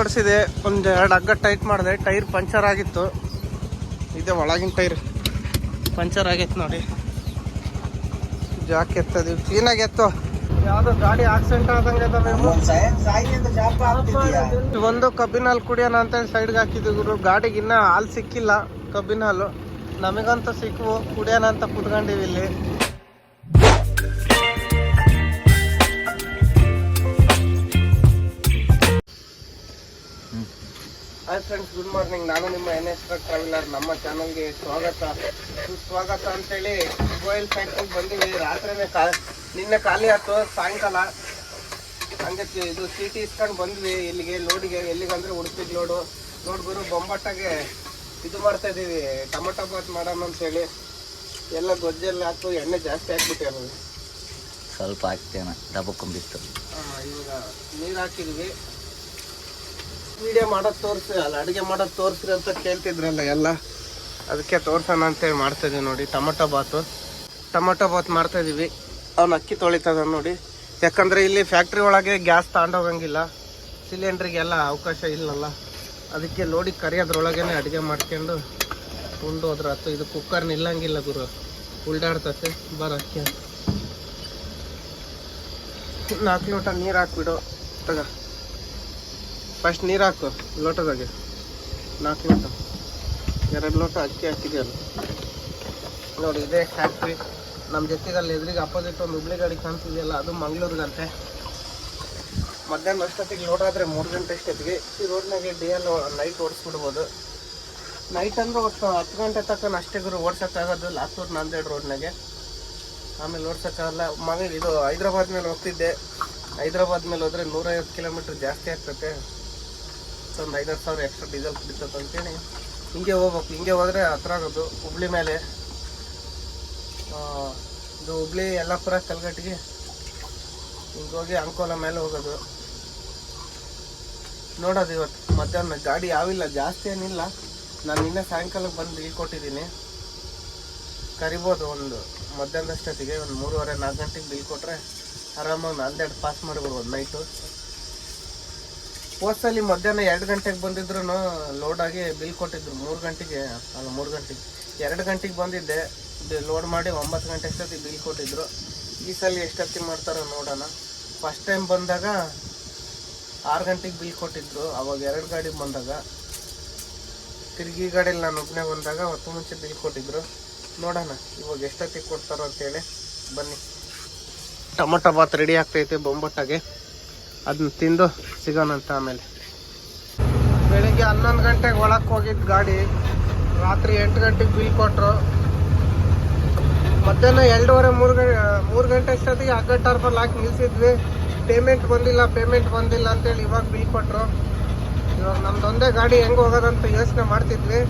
ಓಡಿಸಿದೆ ಒಂದು ಎರಡು ಹಗ್ಗ ಟೈಟ್ ಮಾಡಿದೆ. ಟೈರ್ ಪಂಚರ್ ಆಗಿತ್ತು. ಇದೆ ಒಳಗಿನ ಟೈರ್. ಪಂಚರ್ ಆಗೈತೆ ನೋಡಿ. ಜಾಕ್ ಎತ್ತದೀವಿ. ಕ್ಲೀನಾಗಿ ಎತ್ತು. ಯಾವ್ದೋ ಗಾಡಿ ಆಕ್ಸಿಡೆಂಟ್ ಆದಂಗೆ. ಒಂದು ಕಬ್ಬಿನ ಹಾಲು ಕುಡಿಯೋಣ ಅಂತ ಸೈಡ್ಗೆ ಹಾಕಿದ್ವಿ ಗುರು. ಗಾಡಿಗೆ ಇನ್ನ ಹಾಲು ಸಿಕ್ಕಿಲ್ಲ. ಕಬ್ಬಿನ ಹಾಲು. ನಮಗಂತೂ ಸಿಕ್ಕವು ಕುಡಿಯೋಣ ಅಂತ ಕುತ್ಕೊಂಡಿವಿ ಇಲ್ಲಿ. ಹಾಯ್ ಫ್ರೆಂಡ್ಸ್ ಗುಡ್ ಮಾರ್ನಿಂಗ್ ನಾನು ನಿಮ್ಮ ಎನ್ ಎಸ್ ಟ್ರಾವೆಲರ್ ನಮ್ಮ ಚಾನಲ್ಗೆ ಸ್ವಾಗತ. ಸುಸ್ವಾಗತ ಅಂತೇಳಿ ಮೊಬೈಲ್ ಫ್ಯಾಕ್ಟ್ರಿಗೆ ಬಂದೀವಿ. ರಾತ್ರಿನೇ ಕಾ ನಿನ್ನೆ ಖಾಲಿ ಆಯ್ತು. ಸಾಯಂಕಾಲ. ಹಂಗೆ ಇದು ಸೀಟಿ ಇಸ್ಕೊಂಡು ಬಂದ್ವಿ. ಇಲ್ಲಿಗೆ ಲೋಡಿಗೆ ಎಲ್ಲಿಗಂದ್ರೆ ಉಡುಪಿಗೆ ಲೋಡು ಗುರು ಬೊಂಬಟ್ಟಾಗೆ ಇದು ಮಾಡ್ತಾ ಇದ್ದೀವಿ ಟೊಮೊಟೊ ಬಾತ್ ಮಾಡೋಣ ಅಂತೇಳಿ. ಎಲ್ಲ ಗೊಜ್ಜೆಲ್ಲ ಹಾಕು ಎಣ್ಣೆ ಜಾಸ್ತಿ ಹಾಕ್ಬಿಟ್ಟಿರೋದು ಸ್ವಲ್ಪ ಹಾಕ್ತೇನೆ. ದಬ್ಬಕೊಂಬಿತ್ತು ಇವಾಗ ನೀರು ಹಾಕಿದ್ವಿ. ವಿಡಿಯೋ ಮಾಡೋದು ತೋರಿಸ್ರಿ ಅಲ್ಲ ಅಡುಗೆ ಮಾಡೋದು ತೋರಿಸ್ರಿ ಅಂತ ಕೇಳ್ತಿದ್ರಲ್ಲ ಎಲ್ಲ. ಅದಕ್ಕೆ ತೋರ್ಸೋಣ ಅಂತೇಳಿ ಮಾಡ್ತಾ ಇದೀವಿ ನೋಡಿ, ಟೊಮೊಟೊ ಬಾತು. ಟೊಮೊಟೊ ಬಾತ್ ಮಾಡ್ತಾ ಇದೀವಿ ಅವ್ನು ಅಕ್ಕಿ ತೊಳಿತದ ನೋಡಿ. ಯಾಕಂದರೆ ಇಲ್ಲಿ ಫ್ಯಾಕ್ಟ್ರಿ ಒಳಗೆ ಗ್ಯಾಸ್ ತಗೊಂಡೋಗಂಗಿಲ್ಲ ಸಿಲಿಂಡ್ರಿಗೆಲ್ಲ ಅವಕಾಶ ಇಲ್ಲಲ್ಲ. ಅದಕ್ಕೆ ನೋಡಿ ಕರಿಯೋದ್ರೊಳಗೇನೆ ಅಡುಗೆ ಮಾಡ್ಕೊಂಡು ಉಂಡು ಹೋದ್ರ ಹತ್ತು ಇದು ಕುಕ್ಕರ್ ನಿಲ್ಲಂಗಿಲ್ಲ ಗುರು. ಉಲ್ಡಾಡ್ತತೆ. ಬರ ಅಕ್ಕಿ. ನಾಲ್ಕು ಲೋಟ ನೀರು ಹಾಕ್ಬಿಡು. ತಗ. ಫಸ್ಟ್ ನೀರು ಹಾಕು ಲೋಟದಾಗೆ ನಾಲ್ಕು ಲೋಟ ಎರಡು ಲೋಟ ಅಕ್ಕಿ ಹಾಕಿದೆಯಲ್ಲ ನೋಡಿ, ಇದೇ ಫ್ಯಾಕ್ಟ್ರಿ ನಮ್ಮ ಜೊತೆಗಲ್ಲಿ ಎದುರಿಗೆ ಅಪೋಸಿಟ್ ಒಂದು ಹುಬ್ಳಿ ಗಾಡಿ ಕಾಣ್ತಿದೆಯಲ್ಲ, ಅದು ಮಂಗ್ಳೂರಿಗಂತೆ. ಮಧ್ಯಾಹ್ನ ಅಷ್ಟೊತ್ತಿಗೆ ಲೋಟ ಆದರೆ ಮೂರು ಗಂಟೆ ಅಷ್ಟೊತ್ತಿಗೆ ಈ ರೋಡ್ನಾಗೆ ಡೇ ಎಲ್ಲ ನೈಟ್ ಓಡಿಸ್ಬಿಡ್ಬೋದು. ನೈಟ್ ಅಂದ್ರೆ ಒಟ್ಟು ಹತ್ತು ಗಂಟೆ ತನಕ ಅಷ್ಟೇ ಗುರು, ಓಡ್ಸೋಕ್ಕಾಗೋದು ಲಾತೂರು ನಾಂದೇಡ್ ರೋಡ್ನಾಗೆ ಆಮೇಲೆ ಓಡ್ಸೋಕ್ಕಾಗಲ್ಲ. ಮಗ ಇದು ಹೈದ್ರಾಬಾದ್ ಮೇಲೆ ಹೋಗ್ತಿದ್ದೆ. ಹೈದ್ರಾಬಾದ್ ಮೇಲೆ ಹೋದರೆ ನೂರೈವತ್ತು ಕಿಲೋಮೀಟ್ರ್ ಜಾಸ್ತಿ ಆಗ್ತತೆ. ಒಂದು ಐದಾರು ಸಾವಿರ ಎಕ್ಸ್ಟ್ರಾ ಡೀಸೆಲ್ ಕುಡಿತದೆ ಅಂತೇಳಿ ಹಿಂಗೆ ಹೋಗ್ಬೇಕು. ಹಿಂಗೆ ಹೋದರೆ ಹತ್ರ ಆಗೋದು. ಹುಬ್ಳಿ ಮೇಲೆ ಇದು ಹುಬ್ಳಿ ಯಲ್ಲಾಪುರ ಕಲ್ಗಟ್ಟಿಗೆ ಹಿಂಗೆ ಹೋಗಿ ಅಂಕೋಲ ಮೇಲೆ ಹೋಗೋದು. ನೋಡೋದು ಇವತ್ತು. ಮಧ್ಯಾಹ್ನ ಗಾಡಿ ಯಾವಿಲ್ಲ, ಜಾಸ್ತಿ ಏನಿಲ್ಲ. ನಾನು ನಿನ್ನೆ ಸಾಯಂಕಾಲಕ್ಕೆ ಬಂದು ಇಳ್ಕೊಟ್ಟಿದ್ದೀನಿ ಕರಿಬೋದು ಒಂದು ಮಧ್ಯಾಹ್ನದಷ್ಟೊತ್ತಿಗೆ, ಒಂದು ಮೂರುವರೆ ನಾಲ್ಕು ಗಂಟೆಗೆ ಬಿಲ್ ಕೊಟ್ಟರೆ ಆರಾಮಾಗಿ ನಾಲ್ದೆರಡು ಪಾಸ್ ಮಾಡಿಬಿಡ್ಬೋದು ನೈಟು ಹೋದ್ಸಲಿ ಮಧ್ಯಾಹ್ನ ಎರಡು ಗಂಟೆಗೆ ಬಂದಿದ್ರು ಲೋಡಾಗಿ ಬಿಲ್ ಕೊಟ್ಟಿದ್ರು. ಮೂರು ಗಂಟೆಗೆ, ಅಲ್ಲ ಮೂರು ಗಂಟೆಗೆ. ಎರಡು ಗಂಟೆಗೆ ಬಂದಿದ್ದೆ. ಲೋಡ್ ಮಾಡಿ ಒಂಬತ್ತು ಗಂಟೆ ಅಷ್ಟೊತ್ತಿಗೆ ಬಿಲ್ ಕೊಟ್ಟಿದ್ರು. ಈ ಸಲ ಎಷ್ಟೊತ್ತಿಗೆ ಮಾಡ್ತಾರೋ ನೋಡೋಣ. ಫಸ್ಟ್ ಟೈಮ್ ಬಂದಾಗ ಆರು ಗಂಟೆಗೆ ಬಿಲ್ ಕೊಟ್ಟಿದ್ರು. ಅವಾಗ ಎರಡು ಗಾಡಿ ಬಂದಾಗ. ತಿರುಗಿ ಗಾಡಿಯಲ್ಲಿ ನಾನು ಒಬ್ಬನೇ ಬಂದಾಗ ಹೊತ್ತು ಮುಂಚೆ ಬಿಲ್ ಕೊಟ್ಟಿದ್ರು. ನೋಡೋಣ ಇವಾಗ ಎಷ್ಟೊತ್ತಿಗೆ ಕೊಡ್ತಾರೋ ಅಂತೇಳಿ. ಬನ್ನಿ. ಟೊಮೊಟೊ ಬಾತ್ ರೆಡಿ ಆಗ್ತೈತೆ ಬೊಂಬಟ್ಟಾಗೆ ಅದನ್ನ ತಿಂದು ಸಿಗೋಣಂತ ಆಮೇಲೆ. ಬೆಳಿಗ್ಗೆ ಹನ್ನೊಂದು ಗಂಟೆಗೆ ಒಳಕ್ಕೆ ಹೋಗಿದ್ದು ಗಾಡಿ, ರಾತ್ರಿ ಎಂಟು ಗಂಟೆಗೆ ಬಿಲ್ ಕೊಟ್ಟರು ಮಧ್ಯಾಹ್ನ ಎರಡೂವರೆ, ಮೂರು ಗಂಟೆ ಮೂರು ಗಂಟೆ ಅಷ್ಟೊತ್ತಿಗೆ ಟಾರ್ಪಲ್ ಹಾಕಿ ನಿಲ್ಸಿದ್ವಿ. ಪೇಮೆಂಟ್ ಬಂದಿಲ್ಲ ಪೇಮೆಂಟ್ ಬಂದಿಲ್ಲ ಅಂತೇಳಿ ಇವಾಗ ಬಿಲ್ ಕೊಟ್ಟರು ಇವಾಗ ನಮ್ದೊಂದೇ ಗಾಡಿ ಹೆಂಗೆ ಹೋಗೋದಂತ ಯೋಚನೆ ಮಾಡ್ತಿದ್ವಿ.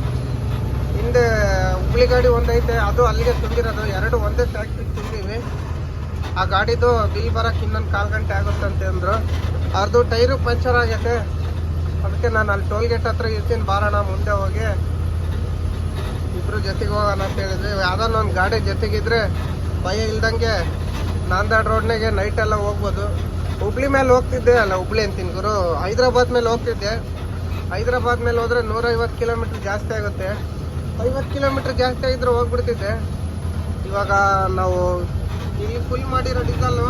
ಹಿಂದೆ ಹುಬ್ಳಿ ಗಾಡಿ ಒಂದೈತೆ, ಅದು ಅಲ್ಲಿಗೆ ತುಂಬಿರೋದು. ಎರಡು ಒಂದೇ ಫ್ಯಾಕ್ಟ್ರಿಗೆ ತುಂಬಿವಿ ಆ ಗಾಡಿದು ಬಿಲ್ ಬರಕ್ಕೆ ಇನ್ನೊಂದು ಕಾಲು ಗಂಟೆ ಆಗುತ್ತಂತೆ ಅಂದರು. ಅವ್ರದ್ದು ಟೈರು ಪಂಚರ್ ಆಗೈತೆ. ಅದಕ್ಕೆ ನಾನು ಅಲ್ಲಿ ಟೋಲ್ ಗೇಟ್ ಹತ್ರ ಇರ್ತೀನಿ ಬಾರೋಣ ಮುಂದೆ ಹೋಗಿ. ಇಬ್ರು ಜೊತೆಗೆ ಹೋಗೋಣ ಅಂತ ಹೇಳಿದ್ವಿ. ಯಾವ್ದಾನ ಒಂದು ಗಾಡಿ ಜೊತೆಗಿದ್ರೆ ಭಯ ಇಲ್ದಂಗೆ ನಾಂದಾಡ್ ರೋಡ್ನಾಗೆ ನೈಟ್ ಎಲ್ಲ ಹೋಗ್ಬೋದು. ಹುಬ್ಳಿ ಮೇಲೆ ಹೋಗ್ತಿದ್ದೆ ಅಲ್ಲ, ಹುಬ್ಳಿ ಅಂತೀನಿ ಗುರು. ಹೈದ್ರಾಬಾದ್ ಮೇಲೆ ಹೋಗ್ತಿದ್ದೆ. ಹೈದ್ರಾಬಾದ್ ಮೇಲೆ ಹೋದ್ರೆ ನೂರೈವತ್ತು ಕಿಲೋಮೀಟ್ರ್ ಜಾಸ್ತಿ ಆಗುತ್ತೆ. ಐವತ್ತು ಕಿಲೋಮೀಟ್ರ್ ಜಾಸ್ತಿ ಆಗಿದ್ರೆ ಹೋಗ್ಬಿಡ್ತಿದ್ದೆ. ಇವಾಗ ನಾವು ಇಲ್ಲಿ ಫುಲ್ ಮಾಡಿರೋ ಡೀಸಲ್ಲು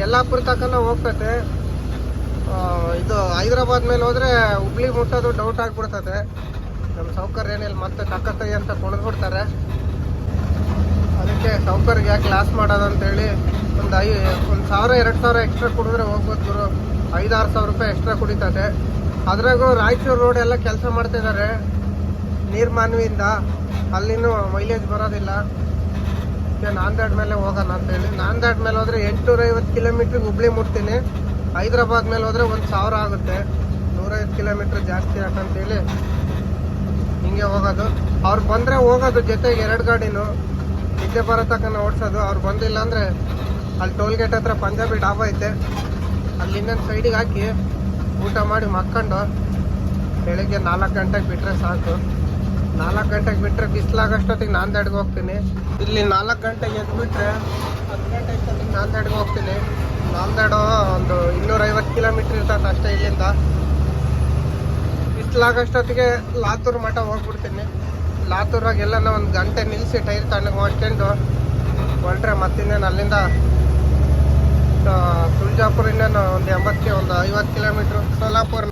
ಯಲ್ಲಾಪುರ ತನಕ ಹೋಗ್ತತೆ ಇದು ಹೈದ್ರಾಬಾದ್ ಮೇಲೆ ಹೋದ್ರೆ ಹುಬ್ಳಿ ಮುಟ್ಟೋದು ಡೌಟ್ ಆಗಿಬಿಡ್ತದೆ ನಮ್ಮ ಸೌಕರ್ಯ ಏನಿಲ್ಲ, ಮತ್ತೆ ಟಕ್ಕತ್ತೈ ಅಂತ ಕುಣಿದ್ಬಿಡ್ತಾರೆ ಅದಕ್ಕೆ ಸೌಕರ್ಯ ಯಾಕೆ ಲಾಸ್ ಮಾಡೋದು ಅಂತೇಳಿ ಒಂದು ಐ, ಒಂದು ಸಾವಿರ, ಎರಡು ಸಾವಿರ ಎಕ್ಸ್ಟ್ರಾ ಕುಡಿದ್ರೆ ಹೋಗ್ಬೋದು ಗುರು. ಐದಾರು ಸಾವಿರ ರೂಪಾಯಿ ಎಕ್ಸ್ಟ್ರಾ ಕುಡಿತದೆ ಅದ್ರಾಗೂ ರಾಯಚೂರು ರೋಡ್ ಎಲ್ಲ ಕೆಲಸ ಮಾಡ್ತಿದ್ದಾರೆ ನೀರ್ಮಾನ್ವಿಯಿಂದ ಅಲ್ಲಿನೂ ಮೈಲೇಜ್ ಬರೋದಿಲ್ಲ. ಅದಕ್ಕೆ ನಾಂದೇಡ್ ಮೇಲೆ ಹೋಗೋಣ ಅಂತೇಳಿ ನಾಂದೇಡ್ ಮೇಲೆ ಹೋದ್ರೆ ಎಂಟುನೂರ ಐವತ್ತು ಕಿಲೋಮೀಟ್ರಿಗೆ ಹುಬ್ಳಿ ಮುಟ್ತೀನಿ. ಹೈದ್ರಾಬಾದ್ ಮೇಲೆ ಹೋದ್ರೆ ಒಂದು ಸಾವಿರ ಆಗುತ್ತೆ. ನೂರೈವತ್ತು ಕಿಲೋಮೀಟ್ರ್ ಜಾಸ್ತಿ ಯಾಕಂತೇಳಿ ಹಿಂಗೆ ಹೋಗೋದು. ಅವ್ರು ಬಂದರೆ ಹೋಗೋದು ಜೊತೆಗೆ ಎರಡು ಗಾಡಿನೂ. ನಿದ್ದೆ ಬರೋ ಓಡಿಸೋದು. ಅವ್ರು ಬಂದಿಲ್ಲ ಅಂದರೆ ಅಲ್ಲಿ ಟೋಲ್ ಗೇಟ್ ಹತ್ರ ಪಂಜಾಬಿ ಡಾಬಾ ಐತೆ. ಅಲ್ಲಿ ಇನ್ನೊಂದು ಸೈಡಿಗೆ ಹಾಕಿ ಊಟ ಮಾಡಿ ಮಕ್ಕೊಂಡು ಬೆಳಿಗ್ಗೆ ನಾಲ್ಕು ಗಂಟೆಗೆ ಬಿಟ್ಟರೆ ಸಾಕು. ನಾಲ್ಕು ಗಂಟೆಗೆ ಬಿಟ್ಟರೆ ಬಿಸಿಲಾಗಷ್ಟೊತ್ತಿಗೆ ನಾಂದೇಡ್ಗೆ ಹೋಗ್ತೀನಿ. ಇಲ್ಲಿ ನಾಲ್ಕು ಗಂಟೆಗೆ ಎದ್ದು ಬಿಟ್ಟರೆ ಹತ್ತು ಗಂಟೆ ಅಷ್ಟೊತ್ತಿಗೆ ದಡ್ಗೆ ಹೋಗ್ತೀನಿ. ನಾಂದೇಡು ಒಂದು ಇನ್ನೂರೈವತ್ತು ಕಿಲೋಮೀಟ್ರ್ ಇರ್ತದೆ ಅಷ್ಟೇ ಇಲ್ಲಿಂದ. ಬಿಸಿಲಾಗಷ್ಟೊತ್ತಿಗೆ ಲಾತೂರು ಮಠ ಹೋಗ್ಬಿಡ್ತೀನಿ. ಲಾತೂರಾಗ ಎಲ್ಲನ ಒಂದು ಗಂಟೆ ನಿಲ್ಲಿಸಿ ಟೈರ್ ತಣ್ಣಗೆ ಮಾಡ್ಕೊಂಡು ಹೊರಟ್ರೆ ಮತ್ತಿನ್ನೇನು ಅಲ್ಲಿಂದ ತುಳಜಾಪುರಿಂದ ಒಂದು ಎಂಬತ್ತು ಒಂದು ಐವತ್ತು ಕಿಲೋಮೀಟ್ರ್, ಸೋಲಾಪುರ.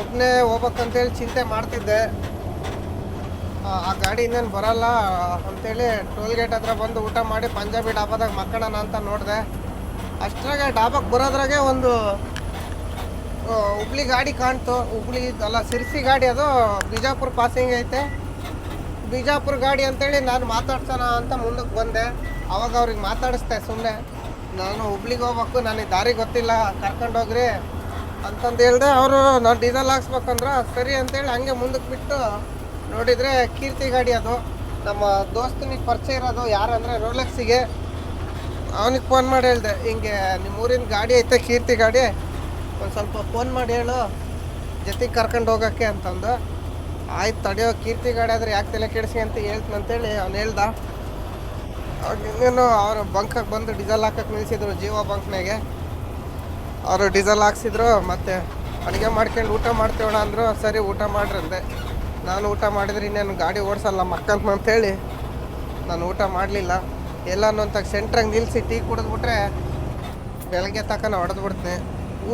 ಒಬ್ಬನೇ ಹೋಗ್ಬೇಕಂತೇಳಿ ಚಿಂತೆ ಮಾಡ್ತಿದ್ದೆ. ಆ ಗಾಡಿ ಇನ್ನೇನು ಬರಲ್ಲ. ಅಂತೇಳಿ ಟೋಲ್ ಗೇಟ್ ಹತ್ರ ಬಂದು ಊಟ ಮಾಡಿ ಪಂಜಾಬಿ ಡಾಬಾದಾಗ ಮಕ್ಕಳಣ ಅಂತ ನೋಡಿದೆ. ಅಷ್ಟರಾಗೆ ಡಾಬಾಕ್ಕೆ ಬರೋದ್ರಾಗೆ ಒಂದು ಹುಬ್ಳಿ ಗಾಡಿ ಕಾಣ್ತು. ಹುಬ್ಳಿ ಅಲ್ಲ ಸಿರ್ಸಿ ಗಾಡಿ ಅದು, ಬಿಜಾಪುರ ಪಾಸಿಂಗ್ ಐತೆ. ಬಿಜಾಪುರ ಗಾಡಿ ಅಂತೇಳಿ ನಾನು ಮಾತಾಡ್ಸೋಣ ಅಂತ ಮುಂದಕ್ಕೆ ಬಂದೆ. ಅವಾಗ ಅವ್ರಿಗೆ ಮಾತಾಡಿಸ್ದೆ ಸುಮ್ಮನೆ ನಾನು ಹುಬ್ಳಿಗೆ ಹೋಗ್ಬೇಕು, ನನಗೆ ದಾರಿ ಗೊತ್ತಿಲ್ಲ ಕರ್ಕೊಂಡೋಗ್ರಿ ಅಂತಂದು ಹೇಳ್ದೆ. ಅವರು, ನಾನು ಡೀಸೆಲ್ ಹಾಕ್ಸ್ಬೇಕಂದ್ರೆ ಸರಿ ಅಂತೇಳಿ ಹಂಗೆ ಮುಂದಕ್ಕೆ ಬಿಟ್ಟು ನೋಡಿದರೆ ಕೀರ್ತಿ ಗಾಡಿ ಅದು. ನಮ್ಮ ದೋಸ್ತನಿಗೆ ಪರಿಚಯ ಇರೋದು ಯಾರಂದರೆ ರೋಲೆಕ್ಸಿಗೆ. ಅವನಿಗೆ ಫೋನ್ ಮಾಡಿ ಹೇಳ್ದೆ, ಹಿಂಗೆ ನಿಮ್ಮ ಊರಿನ ಗಾಡಿ ಐತೆ, ಕೀರ್ತಿ ಗಾಡಿ. ಒಂದು ಸ್ವಲ್ಪ ಫೋನ್ ಮಾಡಿ ಹೇಳು, ಜೊತೆಗೆ ಕರ್ಕೊಂಡು ಹೋಗೋಕ್ಕೆ ಅಂತಂದು. ಆಯ್ತು ತಡೆಯೋ ಕೀರ್ತಿ ಗಾಡಿ ಆದರೆ ಯಾಕೆ ತಲೆ ಕೆಡಿಸಿ ಅಂತ ಹೇಳ್ತಂತೇಳಿ ಅವ್ನು ಹೇಳ್ದ. ಅವ್ರು ಇನ್ನೇನು ಅವರು ಬಂಕಕ್ಕೆ ಬಂದು ಡೀಸೆಲ್ ಹಾಕಕ್ಕೆ ನಿಲ್ಲಿಸಿದ್ರು ಜೀವ ಬಂಕ್ನಾಗೆ ಅವರು ಡೀಸೆಲ್ ಹಾಕ್ಸಿದ್ರು, ಮತ್ತು ಅಡುಗೆ ಮಾಡ್ಕೊಂಡು ಊಟ ಮಾಡ್ತೇವಣ ಅಂದರು, ಸರಿ ಊಟ ಮಾಡ್ರಂದೆ ನಾನು ಊಟ ಮಾಡಿದ್ರೆ ಇನ್ನೇನು ಗಾಡಿ ಓಡಿಸಲ್ಲ ಮಕ್ಕಂತ ಅಂತೇಳಿ. ನಾನು ಊಟ ಮಾಡಲಿಲ್ಲ. ಎಲ್ಲಾನು ಅಂತ ಸೆಂಟ್ರಂಗೆ ನಿಲ್ಲಿಸಿ ಟೀ ಕುಡಿದ್ಬಿಟ್ರೆ ಬೆಳಗ್ಗೆ ತಕ್ಕ ನಾನು ಹೊಡೆದ್ಬಿಡ್ತೀನಿ.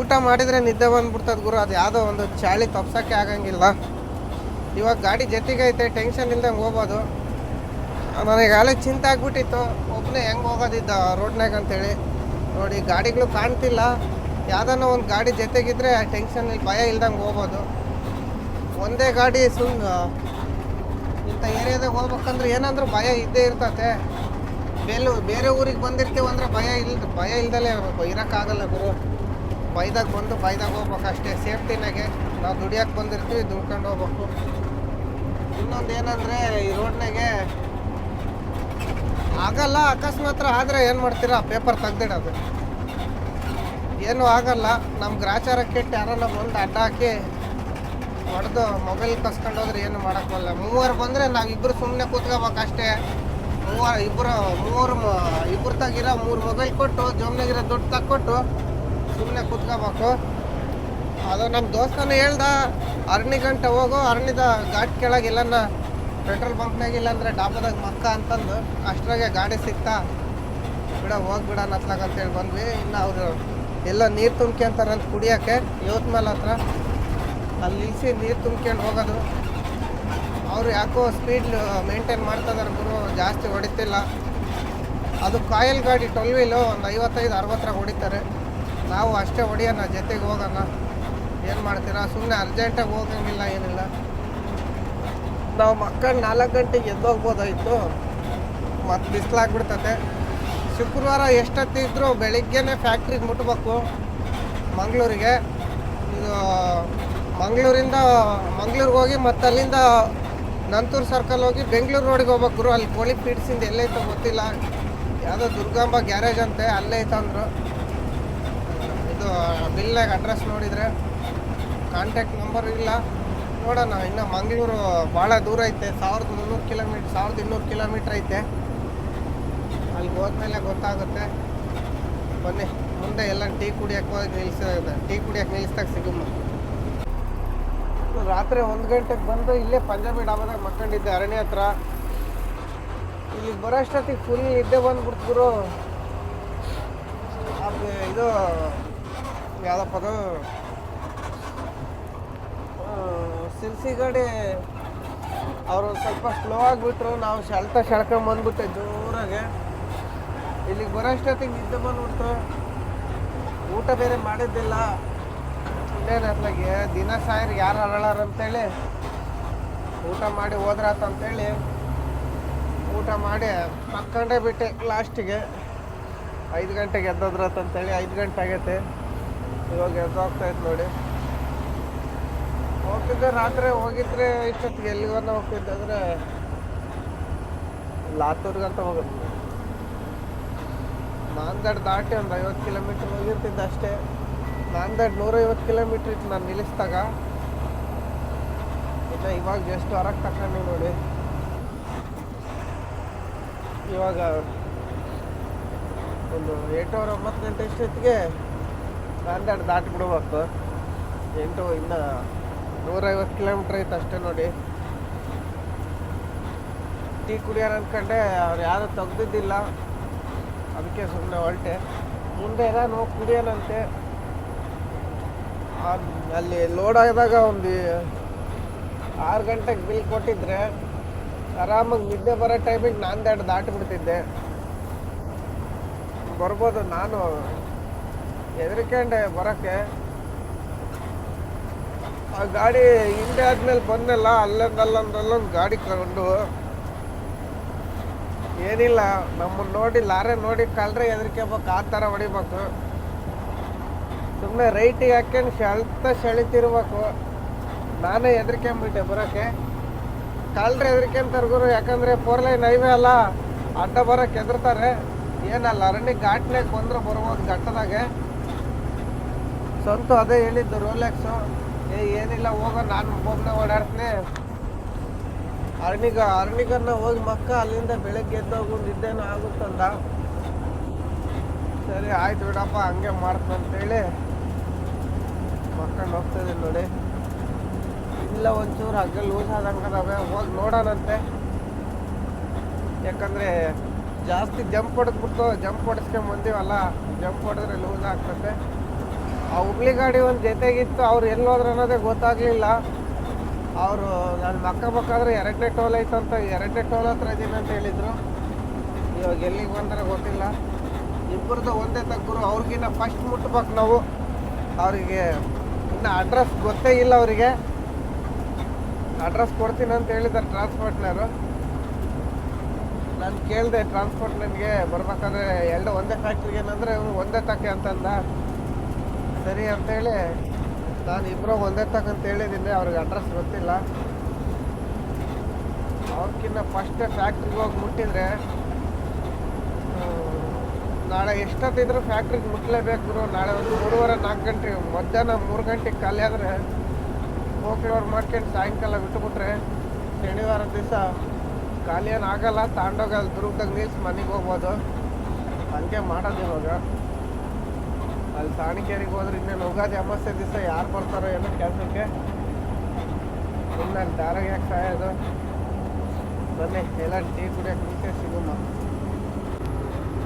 ಊಟ ಮಾಡಿದರೆ ನಿದ್ದೆ ಬಂದ್ಬಿಡ್ತದೆ ಗುರು. ಅದು ಯಾವುದೋ ಒಂದು ಚಾಳಿ ತಪ್ಸೋಕ್ಕೆ ಆಗಂಗಿಲ್ಲ. ಇವಾಗ ಗಾಡಿ ಜೊತೆಗೈತೆ ಐತೆ ಟೆನ್ಷನ್ ಇಲ್ದಂಗೆ ಹೋಗ್ಬೋದು. ನನಗೆ ಆಗಲೇ ಚಿಂತೆ ಆಗಿಬಿಟ್ಟಿತ್ತು. ಒಬ್ಬನೇ ಹೆಂಗೆ ಹೋಗೋದಿದ್ದ ರೋಡ್ನಾಗ ಅಂತೇಳಿ. ನೋಡಿ, ಗಾಡಿಗಳು ಕಾಣ್ತಿಲ್ಲ. ಯಾವ್ದಾನ ಒಂದು ಗಾಡಿ ಜೊತೆಗಿದ್ರೆ ಟೆನ್ಷನ್ ಇಲ್ಲಿ, ಭಯ ಇಲ್ದಂಗೆ ಹೋಗ್ಬೋದು. ಒಂದೇ ಗಾಡಿ ಸುಮ್ ಇಂಥ ಏರಿಯಾದಾಗ ಹೋಗ್ಬೇಕಂದ್ರೆ ಏನಂದ್ರೆ ಭಯ ಇದ್ದೇ ಇರ್ತತೆ. ಬೇಲು, ಬೇರೆ ಊರಿಗೆ ಬಂದಿರ್ತೀವಿ ಅಂದರೆ ಭಯ ಇಲ್ಲ ಭಯ ಇಲ್ದಲೇ ಇರೋಕ್ಕಾಗಲ್ಲ ಗುರು. ಬೈದಾಗ ಬಂದು ಬೈದಾಗ ಹೋಗ್ಬೇಕು ಅಷ್ಟೇ. ಸೇಫ್ಟಿನಾಗೆ ನಾವು ದುಡಿಯೋಕೆ ಬಂದಿರ್ತೀವಿ, ದುಡ್ಕೊಂಡು ಹೋಗ್ಬೇಕು. ಇನ್ನೊಂದು ಏನಂದರೆ ಈ ರೋಡ್ನಾಗೆ ಆಗಲ್ಲ ಅಕಸ್ಮಾತ್ ಆದರೆ ಏನು ಮಾಡ್ತೀರಾ? ಪೇಪರ್ ತೆಗ್ದಿಡೋದು. ಏನೂ ಆಗಲ್ಲ. ನಮ್ಮ ಗ್ರಾಚಾರ ಕೆಟ್ಟು ಯಾರನ್ನ ಬಂದು ಅಡ್ಡ ಹಾಕಿ ಹೊಡೆದು ಮೊಬೈಲ್ ಕಸ್ಕೊಂಡು ಏನು ಮಾಡೋಕ್ಕಲ್ಲ ಮೂವರು ಬಂದರೆ ನಾವಿಬ್ಬರು ಸುಮ್ಮನೆ ಕೂತ್ಕೋಬೇಕು ಅಷ್ಟೇ. ಮೂವರು ಇಬ್ಬರು ಮೂರು ಇಬ್ಬರು ತಾಗಿರೋ ಮೂರು ಮೊಬೈಲ್ ಕೊಟ್ಟು, ಜೋಮ್ನಾಗಿರೋ ದುಡ್ಡು ತಕ್ಕೊಟ್ಟು ಸುಮ್ಮನೆ ಕೂತ್ಕೋಬೇಕು. ಅದು ನಮ್ಮ ದೋಸ್ತನ ಹೇಳ್ದ ಅರಣಿ ಗಂಟೆ ಹೋಗು ಅರಣ್ಯದ ಘಾಟ್ ಕೆಳಗೆ ಇಲ್ಲನ್ನ ಪೆಟ್ರೋಲ್ ಬಂಕ್ನಾಗ ಅಂದರೆ ಡಾಬಾದಾಗ ಮಕ್ಕ ಅಂತಂದು, ಅಷ್ಟರಾಗೆ ಗಾಡಿ ಸಿಕ್ತಾ, ಬಿಡ ಹೋಗ್ಬಿಡೋಣ ಹತ್ಲಾಗ ಅಂತೇಳಿ ಬಂದ್ವಿ. ಇನ್ನು ಅವರು ಎಲ್ಲ ನೀರು ತುಂಬ್ಕೊಂತಾರಂತ ಕುಡಿಯೋಕ್ಕೆ ಮೇಲೆ ಹತ್ರ ಅಲ್ಲಿ ನಿಲ್ಲಿಸಿ ನೀರು ತುಂಬ್ಕೊಂಡು ಹೋಗೋದು. ಅವರು ಯಾಕೋ ಸ್ಪೀಡ್ ಮೇಂಟೈನ್ ಮಾಡ್ತಾಯಿದ್ದಾರೆ ಗುರು, ಜಾಸ್ತಿ ಹೊಡಿತಿಲ್ಲ. ಅದು ಕಾಯಲ್ ಗಾಡಿ ಟ್ವೆಲ್ ವೀಲು ಒಂದು ಐವತ್ತೈದು, ಅರವತ್ತರಾಗ ಹೊಡಿತಾರೆ. ನಾವು ಅಷ್ಟೇ ಹೊಡಿಯೋಣ, ಜೊತೆಗೆ ಹೋಗೋಣ. ಏನು ಮಾಡ್ತೀರಾ? ಸುಮ್ಮನೆ ಅರ್ಜೆಂಟಾಗಿ ಹೋಗಂಗಿಲ್ಲ, ಏನಿಲ್ಲ. ನಾವು ಮಕ್ಕಳು ನಾಲ್ಕು ಗಂಟೆಗೆ ಎದ್ದೋಗ್ಬೋದಾಯಿತು. ಮತ್ತು ಬಿಸಿಲಾಗ್ಬಿಡ್ತದೆ ಶುಕ್ರವಾರ ಎಷ್ಟೊತ್ತಿದ್ರೂ ಬೆಳಿಗ್ಗೆನೇ ಫ್ಯಾಕ್ಟ್ರಿಗೆ ಮುಟ್ಬೇಕು. ಮಂಗಳೂರಿಗೆ. ಇದು ಮಂಗಳೂರಿಂದ, ಮಂಗ್ಳೂರಿಗೆ ಹೋಗಿ ಮತ್ತೆ ಅಲ್ಲಿಂದ ನಂತೂರು ಸರ್ಕಲ್ ಹೋಗಿ ಬೆಂಗಳೂರು ರೋಡಿಗೆ ಹೋಗ್ಬೇಕು ಗುರು. ಅಲ್ಲಿ ಕೋಳಿ ಫೀಡ್ಸಿಂದ ಎಲ್ಲೈತೋ ಗೊತ್ತಿಲ್ಲ. ಯಾವುದೋ ದುರ್ಗಾಂಬ ಗ್ಯಾರೇಜ್ ಅಂತೆ, ಅಲ್ಲೇ ಐತಂದ್ರು ಇದು ಬಿಲ್ನಾಗ ಅಡ್ರೆಸ್ ನೋಡಿದರೆ ಕಾಂಟ್ಯಾಕ್ಟ್ ನಂಬರ್ ಇಲ್ಲ. ನೋಡೋಣ, ಇನ್ನು ಮಂಗಳೂರು ಭಾಳ ದೂರ ಐತೆ. ಸಾವಿರದ ಮುನ್ನೂರು ಕಿಲೋಮೀಟ್ರ್ ಸಾವಿರದ ಇನ್ನೂರು ಕಿಲೋಮೀಟ್ರ್ ಐತೆ. ಅಲ್ಲಿ ಹೋದ್ಮೇಲೆ ಗೊತ್ತಾಗುತ್ತೆ. ಬನ್ನಿ, ಮುಂದೆ ಎಲ್ಲ ಟೀ ಕುಡಿಯೋಕೆ ಹೋಗಿ ನಿಲ್ಸಿದ ಟೀ ಕುಡಿಯೋಕೆ ನಿಲ್ಲಿಸ್ದಾಗ ಸಿಗುಮ್ಮ ರಾತ್ರಿ ಒಂದು ಗಂಟೆಗೆ ಬಂದು ಇಲ್ಲೇ ಪಂಜಾಬಿ ಡಾಬಾದಾಗ ಮಕ್ಕಂಡಿದ್ದೆ, ಅರಣ್ಯ ಹತ್ರ. ಇಲ್ಲಿಗೆ ಬರೋಷ್ಟೊತ್ತಿಗೆ ಫುಲ್ ಇದ್ದೇ ಬಂದ್ಬಿಡ್ತು ಅದು ಇದು, ಯಾವುದಪ್ಪ ಅದು? ಸಿಲ್ಸಿ ಸಿರ್ಸಿ ಗಾಡಿ. ಅವರು ಸ್ವಲ್ಪ ಸ್ಲೋ ಆಗಿಬಿಟ್ರು, ನಾವು ಶೆಳ್ತ ಶೆಳ್ಕೊಂಡ್ ಬಂದ್ಬಿಟ್ಟೆ ಜೋರಾಗೆ. ಇಲ್ಲಿಗೆ ಬರೋಷ್ಟೊತ್ತಿಗೆ ನಿದ್ದೆ ಬಂದ್ಬಿಡ್ತು. ಊಟ ಬೇರೆ ಮಾಡಿದ್ದಿಲ್ಲ. ಇನ್ನೇನು ಅತ್ಲಾಗೆ ದಿನ ಸಾಯರ್ ಯಾರು ಅರಳಾರ ಅಂತೇಳಿ ಊಟ ಮಾಡಿ ಹೋದ್ರಂತೇಳಿ ಊಟ ಮಾಡಿ ಮಕ್ಕಂಡೇ ಬಿಟ್ಟೆ ಲಾಸ್ಟಿಗೆ. ಐದು ಗಂಟೆಗೆ ಎದ್ದೋದ್ರಾತ ಅಂತೇಳಿ ಐದು ಗಂಟೆ ಆಗೈತೆ. ಇವಾಗ ಎದ್ದೋಗ್ತಾಯಿತ್ತು ನೋಡಿ. ಹೋಗ್ತಿದ್ದೆ ರಾತ್ರಿ, ಹೋಗಿದ್ರೆ ಇಷ್ಟೊತ್ತಿಗೆ ಎಲ್ಲಿಗನ್ನ ಹೋಗ್ತಿದ್ದೆ ಅಂದರೆ ಲಾತೂರ್ಗಂತ ಹೋಗೋದು ನಾಂದೇಡ್ ದಾಟಿ ಒಂದು ಐವತ್ತು ಕಿಲೋಮೀಟ್ರ್ ಹೋಗಿರ್ತಿದ್ದೆ ಅಷ್ಟೇ. ನಾಂದೇಡ್ ನೂರೈವತ್ತು ಕಿಲೋಮೀಟ್ರ್ ಇತ್ತು ನಾನು ನಿಲ್ಲಿಸಿದಾಗ. ಇಲ್ಲ ಇವಾಗ ಜಸ್ಟ್ ಹೊರಗೆ ತಗೊಂಡು ನೋಡಿ. ಇವಾಗ ಒಂದು ಎಂಟೂವರೆ ಒಂಬತ್ತು ಗಂಟೆ ಅಷ್ಟೊತ್ತಿಗೆ ನಾಂದೇಡ್ ದಾಟಿ ಬಿಡ್ಬೇಕು ಎಂಟು, ಇನ್ನು ನೂರೈವತ್ತು ಕಿಲೋಮೀಟ್ರ್ ಐತೆ ಅಷ್ಟೇ ನೋಡಿ. ಟೀ ಕುಡಿಯೋಣ ಅಂದ್ಕೊಂಡೆ ಅವ್ರು ಯಾರು ತೆಗ್ದಿದ್ದಿಲ್ಲ. ಅದಕ್ಕೆ ಸುಮ್ಮನೆ ಹೊರಟೆ. ಮುಂದೆ ಏನೋ ಕುಡಿಯೋಣಂತೆ. ಅಲ್ಲಿ ಲೋಡ್ ಆದಾಗ ಒಂದು ಆರು ಗಂಟೆಗೆ ಬಿಲ್ ಕೊಟ್ಟಿದ್ರೆ ಆರಾಮಾಗಿ ನಿದ್ದೆ ಬರೋ ಟೈಮಿಗೆ ನಾಂದೇಡ್ ದಾಟಿಬಿಡ್ತಿದ್ದೆ. ಬರ್ಬೋದು ನಾನು ಹೆದರ್ಕೊಂಡೆ ಬರೋಕ್ಕೆ. ಆ ಗಾಡಿ ಹಿಂದೆ ಆದ್ಮೇಲೆ ಬಂದಲ್ಲ ಅಲ್ಲೊಂದಲ್ಲೊಂದಲ್ಲೊಂದು ಅಲ್ಲೊಂದು ಅಲ್ಲೊಂದು ಗಾಡಿ ಕೊಂಡು ಏನಿಲ್ಲ ನಮ್ಮನ್ನು ನೋಡಿ, ಲಾರೆ ನೋಡಿ ಕಳ್ರೆ ಹೆದರ್ಕೋಬೇಕು ಆ ಥರ ಹೊಡಿಬೇಕು. ಸುಮ್ಮನೆ ರೈಟಿಗೆ ಹಾಕ್ಕೊಂಡು ಸೆಳ್ತ ಸೆಳಿತಿರ್ಬೇಕು ನಾನೇ ಹೆದರ್ಕೊಂಬಿಟ್ಟೆ ಬರೋಕ್ಕೆ ಕಳ್ಳರು ಹೆದರ್ಕೊಂತಾರೆ ಗುರು, ಯಾಕಂದರೆ ಫೋರ್ ಲೈನ್ ಹೈವೇ ಅಲ್ಲ, ಅಡ್ಡ ಬರೋಕ್ಕೆ ಹೆದರ್ತಾರೆ. ಏನಲ್ಲ, ಅರಣ್ಯ ಘಾಟ್ನಾಗ ಬಂದ್ರೆ ಬರ್ಬೋದು ಘಟ್ಟದಾಗೆ. ಸ್ವಂತ ಅದೇ ಹೇಳಿದ್ದು, ರೋಲೆಕ್ಸು. ಏ, ಏನಿಲ್ಲ, ಹೋಗೋ, ನಾನು ಒಬ್ಬನೇ ಓಡಾಡ್ತೀನಿ. ಅರಣಿಗ ಅರಣಿಗನ್ನ ಹೋಗಿ ಮಕ್ಕ ಅಲ್ಲಿಂದ ಬೆಳಗ್ಗೆ ಎದ್ದೋಗು ಇದ್ದೇನೋ ಆಗುತ್ತಂದ ಸರಿ, ಆಯ್ತು ಬಿಡಪ್ಪ, ಹಂಗೆ ಮಾಡ್ತೀನಿ ಅಂತೇಳಿ ಹೋಗ್ತಾ ಇದ್ದೀನಿ ನೋಡಿ. ಇಲ್ಲ, ಒಂಚೂರು ಹಗ್ಗ ಲೂಸ್ ಆದಂಗೆ ಹೋಗಿ ನೋಡೋಣಂತೆ. ಯಾಕಂದರೆ ಜಾಸ್ತಿ ಜಂಪ್ ಹೊಡೆದ್ಬಿಟ್ಟು ಜಂಪ್ ಹೊಡೆಸ್ಕೊಂಡ್ ಬಂದೀವಲ್ಲ, ಜಂಪ್ ಹೊಡೆದ್ರೆ ಲೂಸ್ ಆಗ್ತದೆ. ಆ ಹುಬ್ಳಿ ಗಾಡಿ ಒಂದು ಜೊತೆಗಿತ್ತು, ಅವ್ರು ಎಲ್ಲಿ ಹೋದ್ರೆ ಅನ್ನೋದೇ ಗೊತ್ತಾಗಲಿಲ್ಲ. ಅವರು ನಾನು ಮಕ್ಕ ಬೇಕಾದ್ರೆ ಎರಡನೇ ಟೋಲ್ ಐತಂತ ಎರಡನೇ ಟೋಲ್ ಹತ್ರ ಇದ್ದೀನಿ ಅಂತ ಹೇಳಿದರು. ಇವಾಗ ಎಲ್ಲಿಗೆ ಬಂದರೆ ಗೊತ್ತಿಲ್ಲ. ಇಬ್ಬರದ್ದು ಒಂದೇ ತಗ್ಗರು ಅವ್ರಿಗಿನ್ನ ಫಸ್ಟ್ ಮುಟ್ಬೇಕು ನಾವು. ಅವರಿಗೆ ಅಡ್ರೆಸ್ ಗೊತ್ತೇ ಇಲ್ಲ ಅವರಿಗೆ. ಅಡ್ರೆಸ್ ಕೊಡ್ತೀನಿ ಅಂತ ಹೇಳಿದ್ದಾರೆ ಟ್ರಾನ್ಸ್ಪೋರ್ಟ್ನವರು ನಾನು ಕೇಳಿದೆ ಟ್ರಾನ್ಸ್ಪೋರ್ಟ್ ನನಗೆ ಬರ್ಬೇಕಾದ್ರೆ ಎರಡು ಒಂದೇ ಫ್ಯಾಕ್ಟ್ರಿಗೆ ಏನಂದ್ರೆ ಒಂದೇ ತಕ್ಕೆ ಅಂತಂದ. ಸರಿ ಅಂತೇಳಿ ನಾನು ಇಬ್ಬರು ಒಂದೇ ತಕ್ಕ ಅಂತ ಹೇಳಿದ್ದೀನಿ, ಅವ್ರಿಗೆ ಅಡ್ರೆಸ್ ಗೊತ್ತಿಲ್ಲ. ಅವ್ರಕ್ಕಿಂತ ಫಸ್ಟ್ ಫ್ಯಾಕ್ಟ್ರಿಗೆ ಹೋಗಿ ಮುಟ್ಟಿದ್ರೆ ನಾಳೆ ಎಷ್ಟೊತ್ತಿದ್ರು ಫ್ಯಾಕ್ಟ್ರಿಗೆ ಮುಟ್ಲೇಬೇಕು ಗುರು. ನಾಳೆ ಒಂದು ಮೂರುವರೆ, ನಾಲ್ಕು ಗಂಟೆ, ಮಧ್ಯಾಹ್ನ ಮೂರು ಗಂಟೆಗೆ ಖಾಲಿ ಆದರೆ ಹೋಗ್ಲೋರ್ ಮಾಡ್ಕೊಂಡು ಸಾಯಂಕಾಲ ಬಿಟ್ಟುಬಿಟ್ರೆ ಶನಿವಾರ ದಿವಸ ಖಾಲಿ ಏನು ಆಗಲ್ಲ ತಾಂಡೋಗಲ್ಲ ಅಲ್ಲಿ ದುರ್ಗದಾಗ ನಿಲ್ಸಿ ಮನೆಗೆ ಹೋಗ್ಬೋದು. ಹಂಗೆ ಮಾಡೋದು ಇವಾಗ. ಅಲ್ಲಿ ಸಾಣಿಕೇರಿಗೆ ಹೋದ್ರೆ ಇನ್ನೇನು ಉಗಾದಿ ಅಮಾಸ್ಯೆ ದಿವಸ ಯಾರು ಬರ್ತಾರೋ ಏನೋ ಕೆಲಸಕ್ಕೆ. ಇನ್ನು ದಾರಾಗ ಯಾಕೆ ಸಾಯೋದು. ಬನ್ನಿ ಎಲ್ಲ ಟೀ ಕುಡಿಯೋಕೆ ಮುಂಚೆ ಸಿಗುಮ್ಮ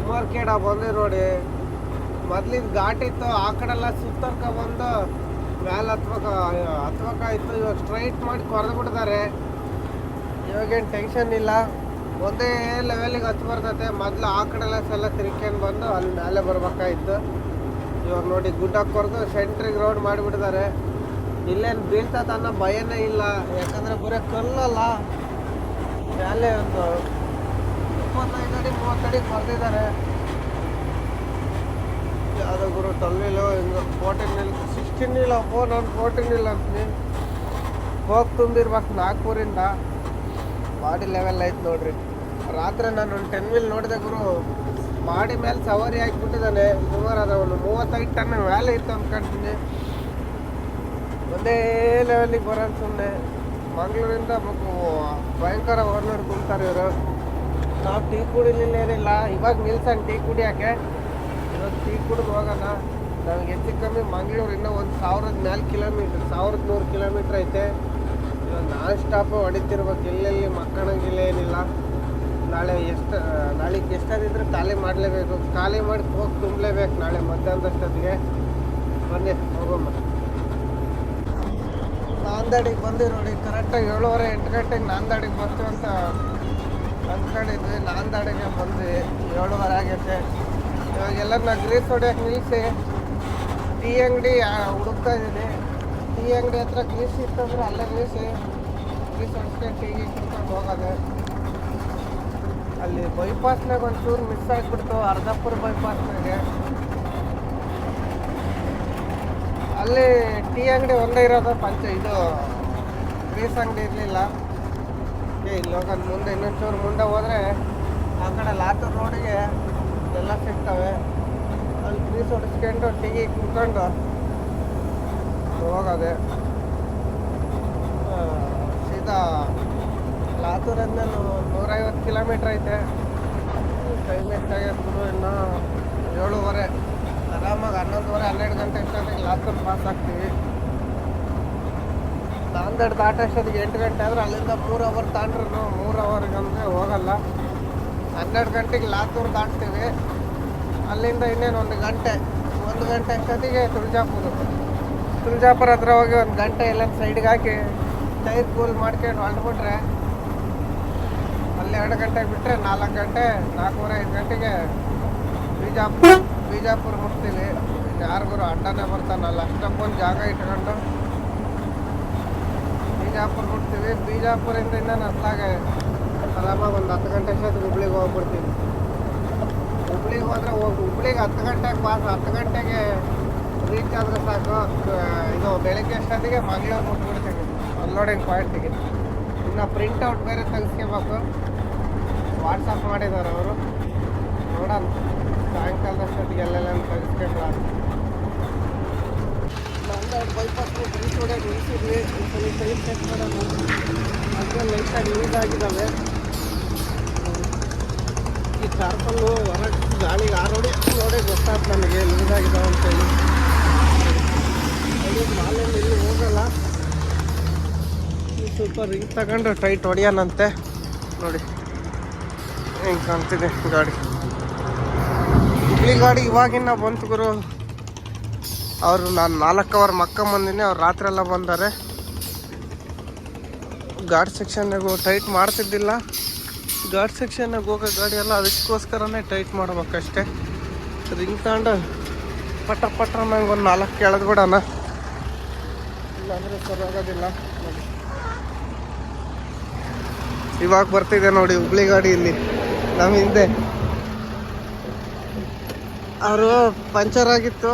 ಸುಮಾರು ಕೇಡ ಬಂದೆ ನೋಡಿ. ಮೊದ್ಲಿದ್ ಘಾಟ್ ಇತ್ತು, ಆ ಕಡೆಲ್ಲ ಸುತ್ತರ್ಕ ಬಂದು ಮ್ಯಾಲೆ ಹತ್ಬೇಕ ಇತ್ತು. ಇವಾಗ ಸ್ಟ್ರೈಟ್ ಮಾಡಿ ಕೊರೆದು ಬಿಡ್ತಾರೆ ಇವಾಗೇನು ಟೆನ್ಷನ್ ಇಲ್ಲ. ಒಂದೇ ಲೆವೆಲಿಗೆ ಹತ್ತು ಬರ್ತೈತೆ. ಮೊದ್ಲು ಆ ಕಡೆಲ್ಲ ತಿರ್ಕೊಂಡು ಬಂದು ಅಲ್ಲಿ ಮೇಲೆ ಬರ್ಬೇಕಾಯ್ತು. ಇವಾಗ ನೋಡಿ ಗುಡ್ಡ ಕೊರೆದು ಸೆಂಟ್ರಿಗೆ ರೋಡ್ ಮಾಡಿಬಿಡ್ತಾರೆ ಇಲ್ಲೇನು ಬೀಳ್ತದ ಅನ್ನೋ ಭಯನೇ ಇಲ್ಲ. ಯಾಕಂದ್ರೆ ಬರೀ ಕಲ್ಲಲ್ಲ. ಮೇಲೆ ಒಂದು ಇಪ್ಪತ್ತೈದು ಅಡಿ ಮೂವತ್ತು ಅಡಿ ಬರ್ತಿದ್ದಾರೆ ಯಾವುದೋ ಗುರು ಟ್ವೆಲ್ ಹಿಂಗೆ ಫೋರ್ಟೀನ್ ಇಲ್ಲ ಸಿಕ್ಸ್ಟೀನ್ ಇಲ್ಲ ಫೋ ನಾನು ಫೋರ್ಟೀನ್ ಇಲ್ಲ ಅಂತೀನಿ. ಹೋಗಿ ತುಂಬಿರ್ಬೇಕು ನಾಗ್ಪುರಿಂದ. ಬಾಡಿ ಲೆವೆಲ್ ಐತೆ ನೋಡ್ರಿ. ರಾತ್ರಿ ನಾನು ಒಂದು ಟೆನ್ ವೀಲ್ ನೋಡಿದೆ ಗುರು. ಬಾಡಿ ಮೇಲೆ ಸವಾರಿ ಹಾಕಿಬಿಟ್ಟಿದ್ದಾನೆ. ಸುಮಾರು ಅದ ಒಂದು ಮೂವತ್ತೈದು ಟನ್ ಮೇಲೆ ಇತ್ತು ಅಂದ್ಕೊಂತೀನಿ ಒಂದೇ ಲೆವೆಲಿಗೆ ಬರೋದು ಸುಮ್ಮನೆ ಮಂಗಳೂರಿಂದ ಮಗು ಭಯಂಕರ ವರ್ನರ್ ಕುಂತಾರೆ ಇವರು. ನಾವು ಟೀ ಕುಡಿಲಿಲ್ಲೇನಿಲ್ಲ ಇವಾಗ ನಿಲ್ಸನ್ ಟೀ ಕುಡಿಯಾಕೆ ಇವಾಗ ಟೀ ಕುಡಿದು ಹೋಗೋಣ. ನಮ್ಗೆ ಹೆಚ್ಚು ಕಮ್ಮಿ ಮಂಗಳೂರು ಇನ್ನೂ ಒಂದು ಸಾವಿರದ ನಾಲ್ಕು ಕಿಲೋಮೀಟ್ರ್, ಸಾವಿರದ ನೂರು ಕಿಲೋಮೀಟ್ರ್ ಐತೆ. ಇವಾಗ ನಾನ್ ಸ್ಟಾಪ್ ಹೊಡಿತಿರ್ಬೇಕು. ಎಲ್ಲೆಲ್ಲಿ ಮಕ್ಕಳಂಗಿಲ್ಲ ಏನಿಲ್ಲ. ನಾಳೆ ಎಷ್ಟು, ನಾಳೆಗೆ ಎಷ್ಟಾದಿದ್ರೆ ಖಾಲಿ ಮಾಡಲೇಬೇಕು. ಖಾಲಿ ಮಾಡಿ ಹೋಗಿ ತುಂಬಲೇಬೇಕು ನಾಳೆ ಮಧ್ಯಾಹ್ನದಷ್ಟೊತ್ತಿಗೆ ಬನ್ನಿ ಹೋಗೋಮ್ಮ ನಾಂದಾಡಿಗೆ ಬಂದಿರೋ ನೋಡಿ ಕರೆಕ್ಟಾಗಿ ಏಳುವರೆ ಎಂಟು ಗಂಟೆಗೆ ನಾಂದಾಡಿಗೆ ಬರ್ತೀವಿ ಅಂದ್ಕೊಂಡಿದ್ವಿ ನಾಂದಾಡಿಗೆ ಬಂದ್ವಿ ಏಳುವರೆ ಆಗೈತೆ. ಇವಾಗ ಎಲ್ಲ ಗ್ರೀಸ್ ಹೊಡ್ಯಕ್ಕೆ ನಿಲ್ಲಿಸಿ ಟೀ ಅಂಗಡಿ ಹುಡುಕ್ತಾ ಇದ್ದೀನಿ. ಟೀ ಅಂಗಡಿ ಹತ್ರ ಗ್ರೀಸ್ ಇತ್ತಂದ್ರೆ ಅಲ್ಲೇ ನಿಲ್ಲಿಸಿ. ಗ್ರೀಸ್ ಹೊಡ್ಸ್ಕೊಂಡು ಟೀಗೆ ಕುಡ್ಕೊಂಡು ಹೋಗೋದೆ. ಅಲ್ಲಿ ಬೈಪಾಸ್ನಾಗ ಒಂಚೂರು ಮಿಸ್ ಆಗಿಬಿಡ್ತು, ಅರ್ಧಪುರ ಬೈಪಾಸ್ನಾಗೆ ಅಲ್ಲಿ ಟೀ ಅಂಗಡಿ ಒಂದೇ ಇರೋದು, ಪಂಚ, ಇದು, ಗ್ರೀಸ್ ಅಂಗಡಿ ಇರಲಿಲ್ಲ. ಇಲ್ಲಿ ಹೋಗೋದು ಮುಂದೆ ಇನ್ನೊಂಚೂರು ಮುಂದೆ ಹೋದರೆ ಆ ಕಡೆ ಲಾತೂರ್ ರೋಡಿಗೆ ಎಲ್ಲ ಸಿಗ್ತವೆ. ಅಲ್ಲಿ ಗ್ರೀಸ್ ಹೊಡಿಸ್ಕೊಂಡು ಟೀಗಿ ಕುತ್ಕೊಂಡು ಹೋಗೋದೆ. ಸೀದಾ ಲಾತೂರಿಂದ ನೂರೈವತ್ತು ಕಿಲೋಮೀಟ್ರ್ ಐತೆ. ಟೈಮ್ ಎಷ್ಟಾಗೈತೆ ಇನ್ನು ಏಳುವರೆ. ಆರಾಮಾಗಿ ಹನ್ನೊಂದುವರೆ, ಹನ್ನೆರಡು ಗಂಟೆ ಇಷ್ಟೊತ್ತಿಗೆ ಲಾತೂರ್ ಪಾಸ್ ಆಗ್ತೀವಿ. ನಾಂದೇಡ್ ದಾಟಷ್ಟೊತ್ತಿಗೆ ಎಂಟು ಗಂಟೆ ಆದರೆ ಅಲ್ಲಿಂದ ಮೂರು ಅವರ್ ತಾಂಡ್ರು ಮೂರು ಅವರ್ಗಂದ್ರೆ ಹೋಗಲ್ಲ. ಹನ್ನೆರಡು ಗಂಟೆಗೆ ಲಾತೂರು ದಾಟ್ತೀವಿ ಅಲ್ಲಿಂದ ಇನ್ನೇನು ಒಂದು ಗಂಟೆ ಒಂದು ಗಂಟೆ ಅಷ್ಟೊತ್ತಿಗೆ ತುಳಜಾಪುರ. ತುಳಜಾಪುರ ಹತ್ರ ಹೋಗಿ ಒಂದು ಗಂಟೆ ಎಲ್ಲ ಸೈಡ್ಗೆ ಹಾಕಿ ಟೈರ್ ಕೂಲ್ ಮಾಡ್ಕೊಂಡು ಹೊರಟ್ಬಿಟ್ರೆ ಅಲ್ಲಿ ಎರಡು ಗಂಟೆಗೆ ಬಿಟ್ಟರೆ ನಾಲ್ಕು ಗಂಟೆ, ನಾಲ್ಕೂವರೆ ಐದು ಗಂಟೆಗೆ ಬಿಜಾಪುರ ಬಿಜಾಪುರ ಮುಟ್ತೀವಿ. ಯಾರಿಗೂ ಅಡ್ಡನೇ ಬರ್ತಾನಲ್ಲ ಅಷ್ಟಕ್ಕೊಂದು ಜಾಗ ಇಟ್ಕೊಂಡು ಬಿಜಾಪುರ ಮುಟ್ತೀವಿ ಬಿಜಾಪುರಿಂದ ಇನ್ನೂ ಅತ್ಲಾಗೆ ಆರಾಮಾಗಿ ಒಂದು ಹತ್ತು ಗಂಟೆ ಅಷ್ಟೊತ್ತಿಗೆ ಹುಬ್ಳಿಗೆ ಹೋಗ್ಬಿಡ್ತೀವಿ. ಹುಬ್ಳಿಗೆ ಹೋದ್ರೆ ಹೋಗಿ, ಹುಬ್ಳಿಗೆ ಹತ್ತು ಗಂಟೆಗೆ ಪಾಸ್ ಹತ್ತು ಗಂಟೆಗೆ ರೀಚ್ ಆದರೆ ಸಾಕು. ಇದು ಬೆಳಿಗ್ಗೆ ಅಷ್ಟೊತ್ತಿಗೆ ಮಂಗಳೂರು ಮುಟ್ಬಿಡ್ತೀವಿ. ಅನ್ಲೋಡಿಂಗ್ ಪಾಯಿಂಟಿಗೆ. ಇನ್ನು ಔಟ್ ಬೇರೆ ತೆಗಿಸ್ಕೋಬೇಕು. ವಾಟ್ಸಪ್ ಮಾಡಿದ್ದಾರೆ ಅವರು. ನೋಡೋಣ. ಸಾಯಂಕಾಲದಷ್ಟೊತ್ತಿಗೆ ಎಲ್ಲೆಲ್ಲ ತೆಗಿಸ್ಕೊಂಡ್ರ ಬೈಪಾಸ್ ಚೆಕ್ ಮಾಡೋಣ. ಈ ಗಾಳಿಗೆ ಗೊತ್ತಾಯ್ತು ನನಗೆ ಇಲ್ಲಿ ಹೋಗಲ್ಲ. ಸ್ವಲ್ಪ ರಿಂಗ್ ತಗೊಂಡು ಟೈಟ್ ಹೊಡಿಯನಂತೆ ನೋಡಿ. ಹೆಂಗೆ ಕಾಣ್ತಿದೆ ಗಾಡಿ. ಹುಬ್ಳಿ ಗಾಡಿ ಇವಾಗಿನ ಬಂತು ಗುರು. ಅವರು ನಾನು ನಾಲ್ಕು ಅವರ್ ಮಕ್ಕ ಬಂದಿನಿ, ಅವ್ರು ರಾತ್ರಿ ಎಲ್ಲ ಬಂದಾರೆ. ಗಾಡ್ ಸೆಕ್ಷನ್ನಾಗ ಟೈಟ್ ಮಾಡ್ತಿದ್ದಿಲ್ಲ. ಗಾಡ್ ಸೆಕ್ಷನ್ನಾಗ ಹೋಗೋ ಗಾಡಿ ಎಲ್ಲ ಅದಕ್ಕೋಸ್ಕರನೇ ಟೈಟ್ ಮಾಡ್ಬೇಕಷ್ಟೆ. ರಿಂಗ್ ತಗೊಂಡು ಪಟ ಪಟ್ಟ ನಂಗೆ ಒಂದು ನಾಲ್ಕು ಕೆಳದು ಬಿಡೋಣ ಇಲ್ಲಾಂದರೆ ಸರಿ ಆಗೋದಿಲ್ಲ. ನೋಡಿ. ಇವಾಗ ಬರ್ತಿದೆ ನೋಡಿ ಹುಬ್ಳಿ ಗಾಡಿ ಇಲ್ಲಿ ನಮ್ಮ ಹಿಂದೆ ಅವರು ಪಂಚರ್ ಆಗಿತ್ತು.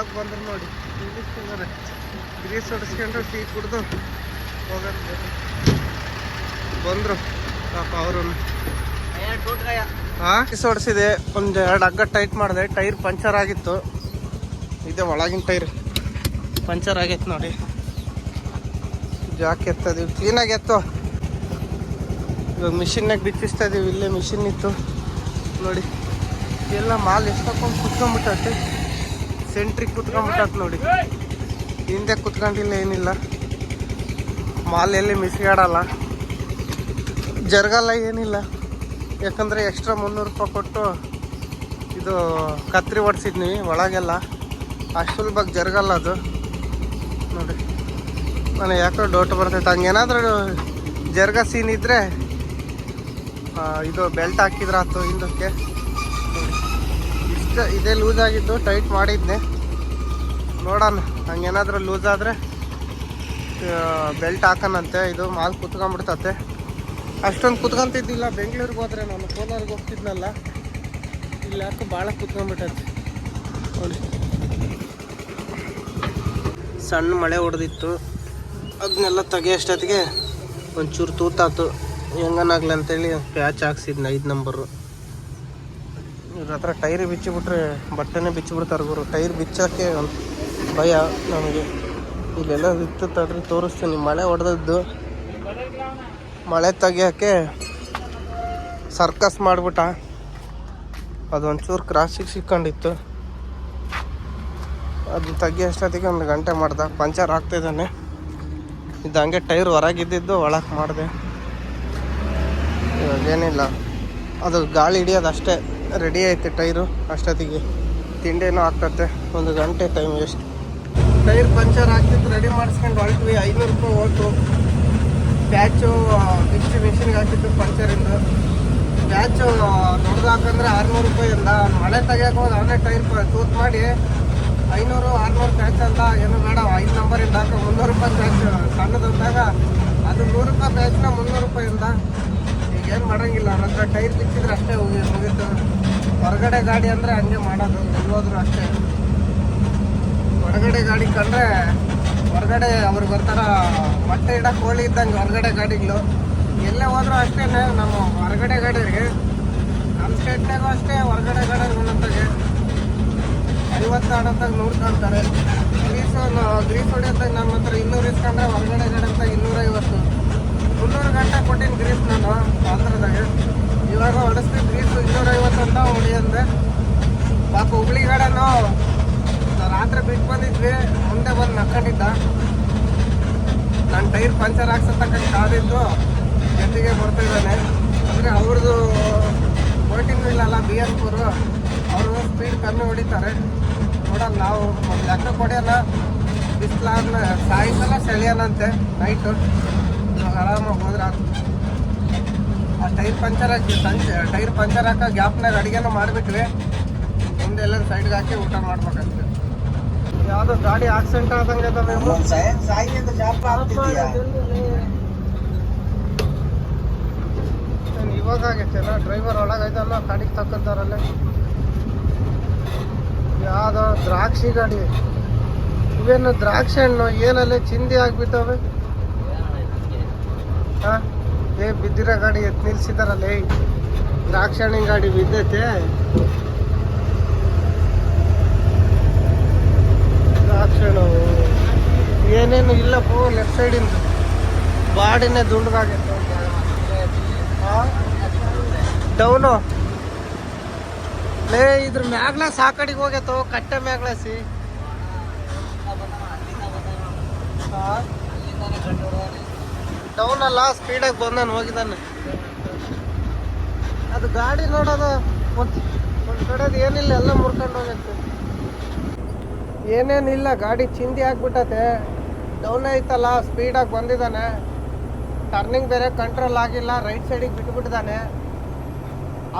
ಇವಾಗ ಬಂದ್ರು ನೋಡಿ. ನಿಲ್ಲಿಸ್ತಿದ್ದಾರೆ ಗ್ರೀಸ್ ಹೊಡಿಸ್ಕೊಂಡು ಟೀ ಕುಡ್ದು ಹೋಗೋದು ಬಂದರು. ಪಾಪ ಅವರು ಹಾಂ ಗ್ರೀಸ್ ಹೊಡಿಸಿದೆ. ಒಂದು ಎರಡು ಹಗ್ಗ ಟೈಟ್ ಮಾಡಿದೆ. ಟೈರ್ ಪಂಚರ್ ಆಗಿತ್ತು. ಇದೆ ಒಳಗಿನ ಟೈರ್. ಪಂಚರ್ ಆಗೈತೆ ನೋಡಿ. ಜಾಕ್ ಎತ್ತದೀವಿ. ಕ್ಲೀನಾಗಿ ಎತ್ತು. ಇವಾಗ ಮಿಷಿನ್ನಾಗ ಬಿಚ್ಚಿಸ್ತಾ ಇದೀವಿ. ಇಲ್ಲೇ ಮಿಷಿನ್ ಇತ್ತು. ನೋಡಿ. ಎಲ್ಲ ಮಾಲ್ ಎಷ್ಟೊಂದು ಕುತ್ಕೊಂಡ್ಬಿಟ್ಟೈತೆ. ಸೆಂಟ್ರಿಗೆ ಕುತ್ಕೊಂಡ್ಬಿಟ್ಟು ನೋಡಿ. ಹಿಂದೆ ಕುತ್ಕೊಂಡಿಲ್ಲ ಏನಿಲ್ಲ. ಮಾಲ್ ಎಲ್ಲಿ ಮಿಸ್ಗಾಡಲ್ಲ. ಜರಗಲ್ಲ ಏನಿಲ್ಲ. ಯಾಕಂದರೆ ಎಕ್ಸ್ಟ್ರಾ ಮುನ್ನೂರು ರೂಪಾಯಿ ಕೊಟ್ಟು ಇದು ಕತ್ರಿ ಹೊಡ್ಸಿದ್ನಿ ಒಳಗೆಲ್ಲ. ಅಷ್ಟು ಸುಲಭ ಜರಗಲ್ಲ ಅದು. ನೋಡಿ. ನಾನು ಯಾಕೋ ಡೌಟ್ ಬರ್ತೈತೆ. ಹಂಗೇನಾದರೂ ಜರ್ಗ ಸೀನ್ ಇದ್ದರೆ ಇದು ಬೆಲ್ಟ್ ಹಾಕಿದ್ರಾತು ಹಿಂದಕ್ಕೆ. ನೋಡಿ ಇಷ್ಟ ಇದೇ ಲೂಸ್ ಆಗಿದ್ದು ಟೈಟ್ ಮಾಡಿದ್ನೆ. ನೋಡೋಣ, ಹಂಗೇನಾದರೂ ಲೂಸ್ ಆದರೆ ಬೆಲ್ಟ್ ಹಾಕೋಣಂತೆ ಇದು ಮಾಲ್ ಕುತ್ಕೊಂಡ್ಬಿಡ್ತತೆ. ಅಷ್ಟೊಂದು ಕುತ್ಕೊಂತಿದ್ದಿಲ್ಲ. ಬೆಂಗಳೂರಿಗೆ ಹೋದ್ರೆ ನಾನು ಕೋಲಾರಿಗೆ ಹೋಗ್ತಿದ್ನಲ್ಲ, ಇಲ್ಲಿ ಯಾಕೆ ಭಾಳ ಕುತ್ಕೊಂಡ್ಬಿಟ್ಟೈತೆ. ನೋಡಿ. ಸಣ್ಣ ಮಳೆ ಹೊಡೆದಿತ್ತು. ಅದನ್ನೆಲ್ಲ ತೆಗಿಯೋಷ್ಟೊತ್ತಿಗೆ ಒಂಚೂರು ತೂತಾತು. ಹೆಂಗನಾಗ್ಲಿ ಅಂತೇಳಿ ಪ್ಯಾಚ್ ಹಾಕ್ಸಿದ್ನ ಐದು ನಂಬರು ಇವ್ರ ಹತ್ರ ಟೈರ್ ಬಿಚ್ಚಿಬಿಟ್ರೆ ಬಟ್ಟೆನೇ ಬಿಚ್ಚಿಬಿಡ್ತಾರೆ ಗುರು. ಟೈರ್ ಬಿಚ್ಚೋಕ್ಕೆ ಭಯ ನಮಗೆ. ಇಲ್ಲೆಲ್ಲ ಇತ್ತು ತಡ್ರಿ ತೋರಿಸ್ತೀನಿ. ಮಳೆ ಹೊಡೆದದ್ದು. ಮಳೆ ತೆಗಿಯೋಕ್ಕೆ ಸರ್ಕಸ್ ಮಾಡಿಬಿಟ್ಟ. ಅದೊಂಚೂರು ಕ್ರಾಸಿಗೆ ಸಿಕ್ಕೊಂಡಿತ್ತು. ಅದನ್ನ ತೆಗಿಯೋಷ್ಟೊತ್ತಿಗೆ ಒಂದು ಗಂಟೆ ಮಾಡ್ದೆ. ಪಂಚರ್ ಆಗ್ತಿದ್ದಾನೆ ಇದು ಹಂಗೆ ಟೈರ್ ಹೊರಗಿದ್ದಿದ್ದು ಒಳಗೆ ಮಾಡಿದೆ. ಇವಾಗೇನಿಲ್ಲ ಅದು ಗಾಳಿ ಹಿಡಿಯೋದು ಅಷ್ಟೇ. ರೆಡಿ ಐತೆ ಟೈರು. ಅಷ್ಟೊತ್ತಿಗೆ ತಿಂಡಿನೂ ಆಗ್ತತೆ. ಒಂದು ಗಂಟೆ ಟೈಮ್ ಎಷ್ಟು ಟೈರ್ ಪಂಚರ್ ಆಗ್ತಿತ್ತು, ರೆಡಿ ಮಾಡಿಸ್ಕೊಂಡು ಹೊರಟ್ವಿ. ಐನೂರು ರೂಪಾಯಿ ಹೋಯ್ತು. ಪ್ಯಾಚು ಬಿಚ್ಚಿ ಮಿಷಿನ್ಗೆ ಹಾಕಿತ್ತು ಪಂಚರಿಂದ. ಪ್ಯಾಚು ದೊಡ್ಡದು ಹಾಕಂದ್ರೆ ಆರುನೂರು ರೂಪಾಯಿಂದ ಮಳೆ ತೆಗಿಯೋಕೆ ಅವನೇ ಟೈರ್ ತೂತ್ ಮಾಡಿ. ಐನೂರು, ಆರುನೂರು ಪ್ಯಾಚ್ ಅಂತ ಏನು ಬೇಡ, ಐದು ನಂಬರಿಂದ ಹಾಕೋ. ಮುನ್ನೂರು ರೂಪಾಯಿ ಪ್ಯಾಚ್ ಸಣ್ಣದಂದಾಗ. ಅದು ನೂರು ರೂಪಾಯಿ ಪ್ಯಾಚ್ನ ಮುನ್ನೂರು ರೂಪಾಯಿಂದ ಈಗ ಏನು ಮಾಡೋಂಗಿಲ್ಲ. ಹತ್ರ ಟೈರ್ ಬಿಚ್ಚಿದ್ರೆ ಅಷ್ಟೇ ಹೋಗಿ ಮುಗೀತು ಹೊರಗಡೆ ಗಾಡಿ ಅಂದರೆ ಹಂಗೆ ಮಾಡೋದು ಎಲ್ಲಿ ಹೋದ್ರು ಅಷ್ಟೇ. ಹೊರಗಡೆ ಗಾಡಿ ಕಂಡ್ರೆ ಹೊರಗಡೆ ಅವ್ರು ಬರ್ತಾರ ಮೊಟ್ಟೆ ಇಡಕ್ಕೆ ಕೋಳಿ ಇದ್ದಂಗೆ ಹೊರಗಡೆ ಗಾಡಿಗಳು. ಎಲ್ಲೇ ಹೋದ್ರು ಅಷ್ಟೇ ನಮ್ಮ ಹೊರಗಡೆ ಗಾಡಿಗೆ, ನಮ್ಮ ಸ್ಟೇಟ್ನಾಗೂ ಅಷ್ಟೇ ಹೊರಗಡೆ ಗಾಡಿ ಒಂದೊಂದಾಗೆ ಐವತ್ತು ಆಡೋದಾಗ ನೋಡ್ಕೊಂತಾರೆ. ಗ್ರೀಸ್ ಗ್ರೀಸ್ ಹೊಡಿಯೋದಾಗ ನಮ್ಮ ಹತ್ರ ಇನ್ನೂರು ಇಸ್ಕೊಂಡ್ರೆ ಹೊರಗಡೆ ಗಾಡಿ ಅಂತ ಇನ್ನೂರೈವತ್ತು. ಮುನ್ನೂರು ಗಂಟೆ ಕೊಟ್ಟಿನಿ ಗ್ರೀಸ್ ನಾನು ಆಂಧ್ರದಾಗ. ಇವಾಗ ಹೊಡೆಸ್ತೀವಿ ಇನ್ನೂರ ಇನ್ನೂರೈವತ್ತು ಅಂತ ಹೊಡಿಯಂದೆ ಪಾಪ ಹುಬ್ಳಿ ಗಾಡನು ರಾತ್ರಿ ಬಿಟ್ಟು ಬಂದಿದ್ವಿ, ಮುಂದೆ ಬಂದು ನಕ್ಕೊಂಡಿದ್ದ ನನ್ನ ಟೈರ್ ಪಂಚರ್ ಹಾಕ್ಸತಕ್ಕ ಕಾದಿದ್ದು ಜೊತೆಗೆ ಬರ್ತಿದ್ದಾನೆ? ಅಂದರೆ ಅವ್ರದ್ದು ಫೋರ್ಟೀನ್ ಇಲ್ಲಲ್ಲ ಬಿ ಎನ್ ಪೂರು ಅವರು ಸ್ಪೀಡ್ ಕಮ್ಮಿ ಹೊಡಿತಾರೆ. ನೋಡಲ್ಲ ನಾವು ಲೆಕ್ಕ ಕೊಡಿಯಲ್ಲ ಬಿಸಿಲಾದ್ನ ಸಾಯಂಕಾಲ ಸೆಳೆಯೋಣಂತೆ ನೈಟು ಆರಾಮಾಗಿ ಹೋದ್ರೆ ಟೈರ್ ಪಂಚರ್ ಹಾಕಿ ಸಂಜೆ ಟೈರ್ ಪಂಚರ್ ಹಾಕೋ ಗ್ಯಾಪ್ನಾಗ ಅಡುಗೆನೂ ಮಾಡಿಬಿಟ್ವಿ. ಮುಂದೆ ಎಲ್ಲ ಸೈಡ್ಗೆ ಹಾಕಿ ಊಟ ಮಾಡ್ಬೇಕಂತೆ. ಯಾವುದೋ ಗಾಡಿ ಆಕ್ಸಿಡೆಂಟ್ ಆದಂಗೆ ಇವಾಗ ಆಗೈತೆ ಡ್ರೈವರ್ ಒಳಗೈತಲ್ಲ ಗಾಡಿಗೆ ತಕ್ಕಂತಾರಲ್ಲ ಯಾವುದೋ ದ್ರಾಕ್ಷಿ ಗಾಡಿ. ಇವೇನು ದ್ರಾಕ್ಷಿ ಹಣ್ಣು ಏನಲ್ಲೇ ಚಿಂದಿ ಆಗ್ಬಿಟ್ಟವೆ. ಹಾ? ಏ ಬಿದ್ದಿರೋ ಗಾಡಿ ಎತ್ ನಿಲ್ಸಿದಾರಲ್ಲ. ಏಯ್ ದ್ರಾಕ್ಷಿ ಹಣ್ಣಿನ ಗಾಡಿ ಬಿದ್ದೈತೆ. ದ್ರಾಕ್ಷಿ ಹಣ್ಣು ಏನೇನು ಇಲ್ಲಪ್ಪ ಲೆಫ್ಟ್ ಸೈಡಿಂದ ಬಾಡಿನೇ ದುಂಡಗಾಗೈತೆ ಡೌನು ಲೇ, ಇದ್ರ ಮ್ಯಾಗ್ಲ ಸಾಕಡಿಗೆ ಹೋಗ್ಯತೋ, ಕಟ್ಟೆ ಮ್ಯಾಗ್ಲಾಸಿ ಡೌನ್ ಅಲ್ಲ ಸ್ಪೀಡಾಗಿ ಬಂದಾನ, ಹೋಗಿದ್ದಾನೆ. ಅದು ಗಾಡಿ ನೋಡೋದು ಒಂದು ಒಂದು ಕಡೆದು ಏನಿಲ್ಲ, ಎಲ್ಲ ಮುರ್ಕೊಂಡು ಹೋಗುತ್ತೆ. ಏನೇನಿಲ್ಲ ಗಾಡಿ ಚಿಂದಿ ಆಗ್ಬಿಟ್ಟತೆ. ಡೌನ್ ಐತಲ್ಲ ಸ್ಪೀಡಾಗಿ ಬಂದಿದ್ದಾನೆ. ಟರ್ನಿಂಗ್ ಬೇರೆ ಕಂಟ್ರೋಲ್ ಆಗಿಲ್ಲ ರೈಟ್ ಸೈಡಿಗೆ ಬಿಟ್ಬಿಟ್ಟಿದ್ದಾನೆ.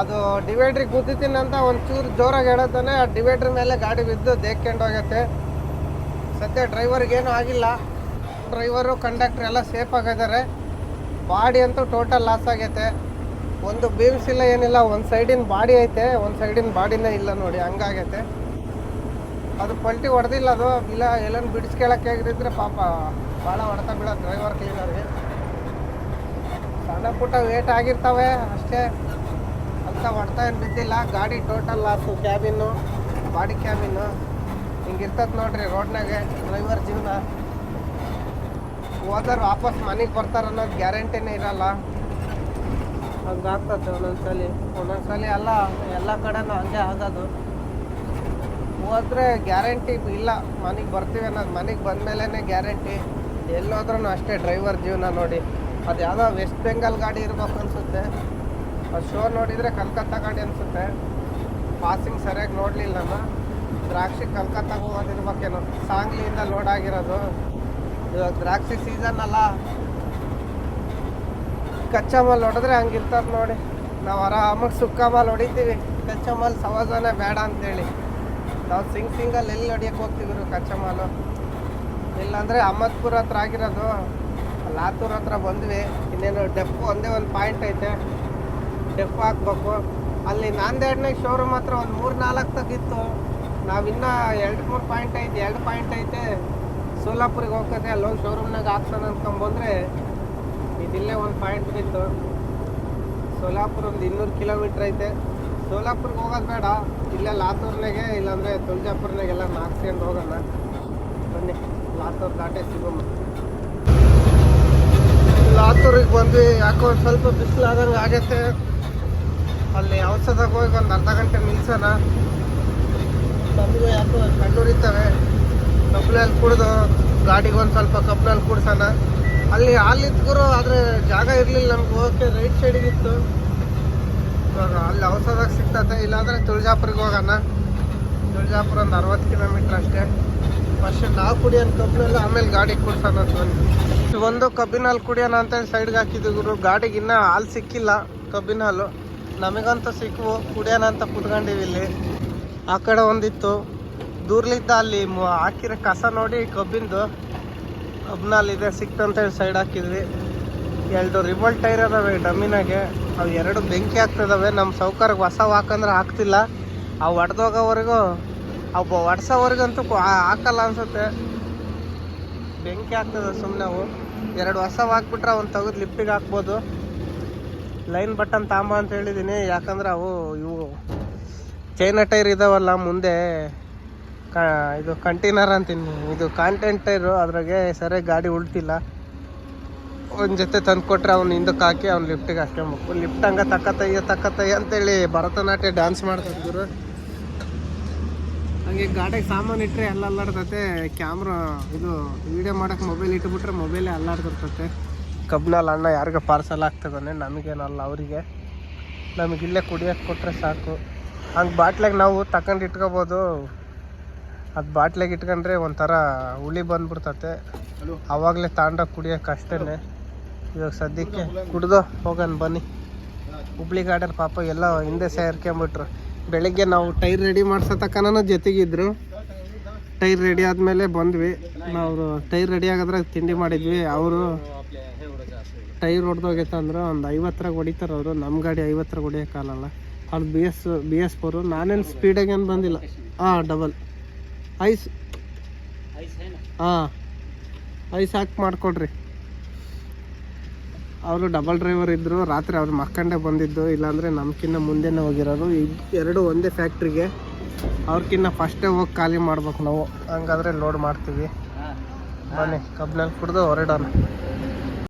ಅದು ಡಿವೈಡ್ರಿಗೆ ಗುದ್ದಿತೀನಂತ ಅಂತ ಒಂಚೂರು ಜೋರಾಗಿ ಹೇಳತ್ತಾನೆ ಆ ಡಿವೈಡ್ರ್ ಮೇಲೆ ಗಾಡಿ ಬಿದ್ದು ದೇಕ್ಕೊಂಡು ಹೋಗತ್ತೆ. ಸದ್ಯ ಡ್ರೈವರ್ಗೇನು ಆಗಿಲ್ಲ. ಡ್ರೈವರು, ಕಂಡಕ್ಟ್ರ್ ಎಲ್ಲ ಸೇಫ್ ಆಗಿದ್ದಾರೆ ಬಾಡಿ ಅಂತೂ ಟೋಟಲ್ ಲಾಸ್ ಆಗೈತೆ. ಒಂದು ಬೀಮ್ಸ್ ಇಲ್ಲ, ಏನಿಲ್ಲ, ಒಂದು ಸೈಡಿನ ಬಾಡಿ ಐತೆ, ಒಂದು ಸೈಡಿನ ಬಾಡಿನೇ ಇಲ್ಲ ನೋಡಿ, ಹಂಗಾಗೈತೆ. ಅದು ಪಲ್ಟಿ ಹೊಡೆದಿಲ್ಲ ಅದು, ಇಲ್ಲ, ಎಲ್ಲನ ಬಿಡಿಸ್ಕೊಳಕ್ಕೆ ಹೇಗಿದ್ರೆ ಪಾಪ ಭಾಳ ಹೊಡೆತ ಬಿಡ ಡ್ರೈವರ್ ಕ್ಲೀನರ್ಗೆ ಸಣ್ಣ ಪುಟ್ಟ ವೇಟ್ ಆಗಿರ್ತವೆ ಅಷ್ಟೇ. ಅಂತ ಹೊಡ್ತಾ ಏನು ಬಿದ್ದಿಲ್ಲ. ಗಾಡಿ total loss cabin body cabin ಹಿಂಗಿರ್ತದೆ ನೋಡ್ರಿ ರೋಡ್ನಾಗೆ ಡ್ರೈವರ್ ಜೀವನ. ಹೋದ್ರೆ ವಾಪಸ್ ಮನೆಗೆ ಬರ್ತಾರೆ ಅನ್ನೋದು ಗ್ಯಾರಂಟಿನೇ ಇರಲ್ಲ. ಹಂಗಾಗ್ತದೆ ಒಂದೊಂದ್ಸಲಿ. ಒಂದೊಂದ್ಸಲಿ ಅಲ್ಲ, ಎಲ್ಲ ಕಡೆನೂ ಹಂಗೆ ಆಗೋದು. ಹೋದ್ರೆ ಗ್ಯಾರಂಟಿ ಇಲ್ಲ, ಮನೆಗೆ ಬರ್ತೀವಿ ಅನ್ನೋದು ಮನೆಗೆ ಬಂದಮೇಲೆ ಗ್ಯಾರಂಟಿ. ಎಲ್ಲೋದ್ರೂ ಅಷ್ಟೇ ಡ್ರೈವರ್ ಜೀವನ ನೋಡಿ. ಅದು ಯಾವುದೋ ವೆಸ್ಟ್ ಬೆಂಗಾಲ್ ಗಾಡಿ ಇರ್ಬೇಕು ಅನಿಸುತ್ತೆ. ಅದು ಶೋ ನೋಡಿದರೆ ಕಲ್ಕತ್ತಾ ಗಾಡಿ ಅನಿಸುತ್ತೆ. ಪಾಸಿಂಗ್ ಸರಿಯಾಗಿ ನೋಡಲಿಲ್ಲ ನಾನು. ದ್ರಾಕ್ಷಿ ಕಲ್ಕತ್ತಾಗ ಹೋಗೋದಿರ್ಬೇಕೇನೋ. ಸಾಂಗ್ಲಿಯಿಂದ ಲೋಡ್ ಆಗಿರೋದು. ಇವಾಗ ದ್ರಾಕ್ಷಿ ಸೀಸನ್ ಅಲ್ಲ. ಕಚ್ಚಾ ಮಾಲ್ ಹೊಡೆದ್ರೆ ಹಂಗಿರ್ತದೆ ನೋಡಿ. ನಾವು ಆರಾಮಾಗಿ ಸುಕ್ಕ ಮಾಲ್ ಹೊಡಿತೀವಿ. ಕಚ್ಚಾ ಮಾಲ್ ಸವಾಸನೆ ಬೇಡ ಅಂತೇಳಿ. ನಾವು ಸಿಂಗ್ ಸಿಂಗಲ್ಲಿ ಎಲ್ಲಿ ಹೊಡಿಯಕ್ಕೆ ಹೋಗ್ತಿದ್ರು ಕಚ್ಚಾ ಮಾಲು? ಇಲ್ಲಾಂದರೆ ಅಹಮದ್ಪುರ ಹತ್ರ ಆಗಿರೋದು. ಲಾತೂರ್ ಹತ್ರ ಬಂದ್ವಿ. ಇನ್ನೇನು ಡೆಪ್ಪು ಒಂದೇ ಒಂದು ಪಾಯಿಂಟ್ ಐತೆ. ಡೆಪ್ಪು ಹಾಕ್ಬೇಕು. ಅಲ್ಲಿ ನಾಂದೇಡ್ನಾಗ ಶೋರೂಮ್ ಹತ್ರ ಒಂದು ಮೂರು ನಾಲ್ಕು ತಗಿತ್ತು ನಾವಿನ್ನೂ ಎರಡು ಮೂರು ಪಾಯಿಂಟ್ ಐತೆ ಎರಡು ಪಾಯಿಂಟ್ ಐತೆ. ಸೋಲಾಪುರಿಗೆ ಹೋಗ್ತದೆ ಅಲ್ಲೊಂದು ಶೋರೂಮ್ನಾಗ ಹಾಕ್ಸೋಣ ಅಂದ್ಕೊಂಬಂದ್ರೆ ಇದಿಲ್ಲೇ ಒಂದು ಪಾಯಿಂಟ್ ಬಿತ್ತು. ಸೋಲಾಪುರ ಒಂದು ಇನ್ನೂರು ಕಿಲೋಮೀಟ್ರ್ ಐತೆ. ಸೋಲಾಪುರ್ಗೆ ಹೋಗೋದು ಬೇಡ. ಇಲ್ಲೇ ಲಾತೂರ್ನಾಗೆ, ಇಲ್ಲಾಂದರೆ ತುಳಜಾಪುರ್ನಾಗೆಲ್ಲ ಹಾಕ್ಸ್ಕೊಂಡು ಹೋಗೋಣ. ಬನ್ನಿ, ಲಾತೂರ್ ದಾಟೆ ಸಿಗೋಮ್ಮ ಲಾತೂರಿಗೆ ಬಂದ್ವಿ ಯಾಕೋ ಒಂದು ಸ್ವಲ್ಪ ಬಿಸಿಲು ಆದಂಗೆ ಆಗೈತೆ ಅಲ್ಲಿ ಔಷಧಕ್ಕೆ ಹೋಗಿ ಒಂದು ಅರ್ಧ ಗಂಟೆ ನಿಲ್ಸೋಣ. ನಮಗೂ ಯಾಕೋ ಕಣ್ಣುರಿತವೆ ಕಬ್ನಲ್ಲಿ ಕುಡಿದು ಗಾಡಿಗೆ ಒಂದು ಸ್ವಲ್ಪ ಕಪ್ಲಲ್ಲಿ ಕುಡ್ಸೋಣ. ಅಲ್ಲಿ ಹಾಲಿತ್ತು ಆದರೆ ಜಾಗ ಇರಲಿಲ್ಲ ನಮ್ಗೆ, ಹೋಗೋಕ್ಕೆ ರೈಟ್ ಸೈಡಿಗಿತ್ತು ಇವಾಗ ಅಲ್ಲಿ ಔಷಧಾಗ ಸಿಗ್ತತೆ, ಇಲ್ಲಾಂದರೆ ತುಳಜಾಪುರಿಗೆ ಹೋಗೋಣ. ತುಳಜಾಪುರ ಒಂದು ಅರವತ್ತು ಕಿಲೋಮೀಟ್ರ್ ಅಷ್ಟೇ. ಫಸ್ಟ್ ನಾವು ಕುಡಿಯೋಣ ಕಬ್ಬಿನಲ್ಲಿ ಆಮೇಲೆ ಗಾಡಿ ಕುಡ್ಸೋಣ ಅಂತ ಒಂದು ಕಬ್ಬಿನ ಹಾಲು ಕುಡಿಯೋಣ ಅಂತೇಳಿ ಸೈಡ್ಗೆ ಹಾಕಿದ್ವಿ ಗುರು. ಗಾಡಿಗೆ ಇನ್ನೂ ಹಾಲು ಸಿಕ್ಕಿಲ್ಲ, ಕಬ್ಬಿನ ಹಾಲು. ನಮಗಂತೂ ಸಿಕ್ಕವು ಕುಡಿಯೋಣ ಅಂತ ಕುತ್ಕೊಂಡಿವಿ ಇಲ್ಲಿ. ಆ ಕಡೆ ಒಂದಿತ್ತು. ದೂರ್ಲಿದ್ದ ಅಲ್ಲಿ ಹಾಕಿರೋ ಕಸ ನೋಡಿ ಕಬ್ಬಿಂದು ಕಬ್ಬಿನಲ್ಲಿ ಇದೆ ಸಿಕ್ತಂತೇಳಿ ಸೈಡ್ ಹಾಕಿದ್ವಿ. ಎರಡು ರಿಬಲ್ ಟೈರ್ ಅದಾವೆ ಡಮ್ಮಿನಾಗೆ. ಅವು ಎರಡು ಬೆಂಕಿ ಆಗ್ತದವೆ. ನಮ್ಮ ಸೌಕರ್ಯಕ್ಕೆ ಹೊಸ ಹಾಕಂದ್ರೆ ಹಾಕ್ತಿಲ್ಲ ಅವು ಒಡೆದೋಗೋವರೆಗೂ, ಅವು ಒಡ್ಸೋವರೆಗಂತೂ ಹಾಕಲ್ಲ ಅನ್ಸುತ್ತೆ. ಬೆಂಕಿ ಆಗ್ತದೆ ಸುಮ್ಮನೆ ಅವು. ಎರಡು ಹೊಸ ಹಾಕ್ಬಿಟ್ರೆ ಅವ್ನು ತೆಗೆದು ಲಿಫ್ಟಿಗೆ ಹಾಕ್ಬೋದು. ಲೈನ್ ಬಟನ್ ತಾಂಬ ಅಂತ ಹೇಳಿದ್ದೀನಿ ಯಾಕಂದ್ರೆ ಅವು ಇವು ಚೈನಾ ಟೈರ್ ಇದಾವಲ್ಲ ಮುಂದೆ. ಕ, ಇದು ಕಂಟೈನರ್ ಅಂತೀನಿ ಇದು ಕಾಂಟೆಂಟರು ಟೈರು ಅದ್ರಾಗೆ ಸರಿಯಾಗಿ ಗಾಡಿ ಉಳ್ತಿಲ್ಲ. ಒಂದು ಜೊತೆ ತಂದು ಕೊಟ್ರೆ ಅವ್ನು ಹಿಂದಕ್ಕೆ ಹಾಕಿ ಅವ್ನು ಲಿಫ್ಟಿಗೆ ಹಾಕ್ಕೊಬೇಕು ಲಿಫ್ಟ್ ಹಂಗೆ ತಕ್ಕತ್ತಯ್ಯ ತಕ್ಕತ್ತಯ್ಯ ಅಂತೇಳಿ ಭರತನಾಟ್ಯ ಡ್ಯಾನ್ಸ್ ಮಾಡ್ತಿದ್ರು ಹಂಗೆ ಗಾಡಿಗೆ ಸಾಮಾನು ಇಟ್ಟರೆ ಎಲ್ಲ ಅಲ್ಲಾಡ್ತೈತೆ. ಕ್ಯಾಮ್ರಾ ಇದು ವಿಡಿಯೋ ಮಾಡಕ್ಕೆ ಮೊಬೈಲ್ ಇಟ್ಬಿಟ್ರೆ ಮೊಬೈಲೇ ಅಲ್ಲಾಡ್ತಿರ್ತೈತೆ. ಕಬ್ನಲ್ಲಿ ಅಣ್ಣ ಯಾರಿಗ ಪಾರ್ಸಲ್ ಆಗ್ತದಾನೆ ನಮಗೇನಲ್ಲ, ಅವರಿಗೆ. ನಮಗೆ ಇಲ್ಲೇ ಕುಡಿಯೋಕೆ ಕೊಟ್ಟರೆ ಸಾಕು. ಹಂಗೆ ಬಾಟ್ಲಾಗ ನಾವು ತಗೊಂಡು ಇಟ್ಕೋಬೋದು. ಅದು ಬಾಟ್ಲಾಗ ಇಟ್ಕೊಂಡ್ರೆ ಒಂಥರ ಹುಳಿ ಬಂದ್ಬಿಡ್ತತೆ. ಅವಾಗಲೇ ತಾಂಡ ಕುಡಿಯೋಕೆ ಅಷ್ಟೇ ಇವಾಗ ಸದ್ಯಕ್ಕೆ ಕುಡ್ದು ಹೋಗೋಣ ಬನ್ನಿ. ಹುಬ್ಳಿ ಗಾರ್ಡನ್ ಪಾಪ ಎಲ್ಲ ಹಿಂದೆ ಸೇರ್ಕೊಂಬಿಟ್ರು. ಬೆಳಿಗ್ಗೆ ನಾವು ಟೈರ್ ರೆಡಿ ಮಾಡ್ಸತಕ್ಕನ ಜೊತೆಗಿದ್ರು. ಟೈರ್ ರೆಡಿ ಆದಮೇಲೆ ಬಂದ್ವಿ. ನಾವು ಟೈರ್ ರೆಡಿ ಆಗೋದ್ರಾಗ ತಿಂಡಿ ಮಾಡಿದ್ವಿ. ಅವರು ಟೈರ್ ಹೊಡೆದೋಗೈತೆ ಅಂದ್ರೆ. ಒಂದು ಐವತ್ತರಾಗ ಹೊಡಿತಾರೆ ಅವರು. ನಮ್ಮ ಗಾಡಿ ಐವತ್ತರಾಗ ಹೊಡಿಯೋಕ್ಕಾಗಲ್ಲ ಅದು B S B S four. ನಾನೇನು ಸ್ಪೀಡಾಗೇನು ಬಂದಿಲ್ಲ. ಹಾಂ ಡಬಲ್ ಐಸ್ ಹಾಂ ಐಸ್ ಹಾಕಿ ಮಾಡಿಕೊಡ್ರಿ. ಅವರು ಡಬಲ್ ಡ್ರೈವರ್ ಇದ್ದರು ರಾತ್ರಿ ಅವ್ರು ಮಕ್ಕಂಡೆ ಬಂದಿದ್ದು ಇಲ್ಲಾಂದರೆ ನಮ್ಕಿನ್ನ ಮುಂದೆನೇ ಹೋಗಿರೋರು. ಇಬ್- ಎರಡು ಒಂದೇ ಫ್ಯಾಕ್ಟ್ರಿಗೆ ಅವ್ರಕ್ಕಿನ್ನ ಫಸ್ಟೇ ಹೋಗಿ ಖಾಲಿ ಮಾಡ್ಬೇಕು ನಾವು. ಹಂಗಾದ್ರೆ ಲೋಡ್ ಮಾಡ್ತೀವಿ. ಬನ್ನಿ ಕಬ್ಬಿನಲ್ಲಿ ಕುಡ್ದು ಹೊರಡೋಣ.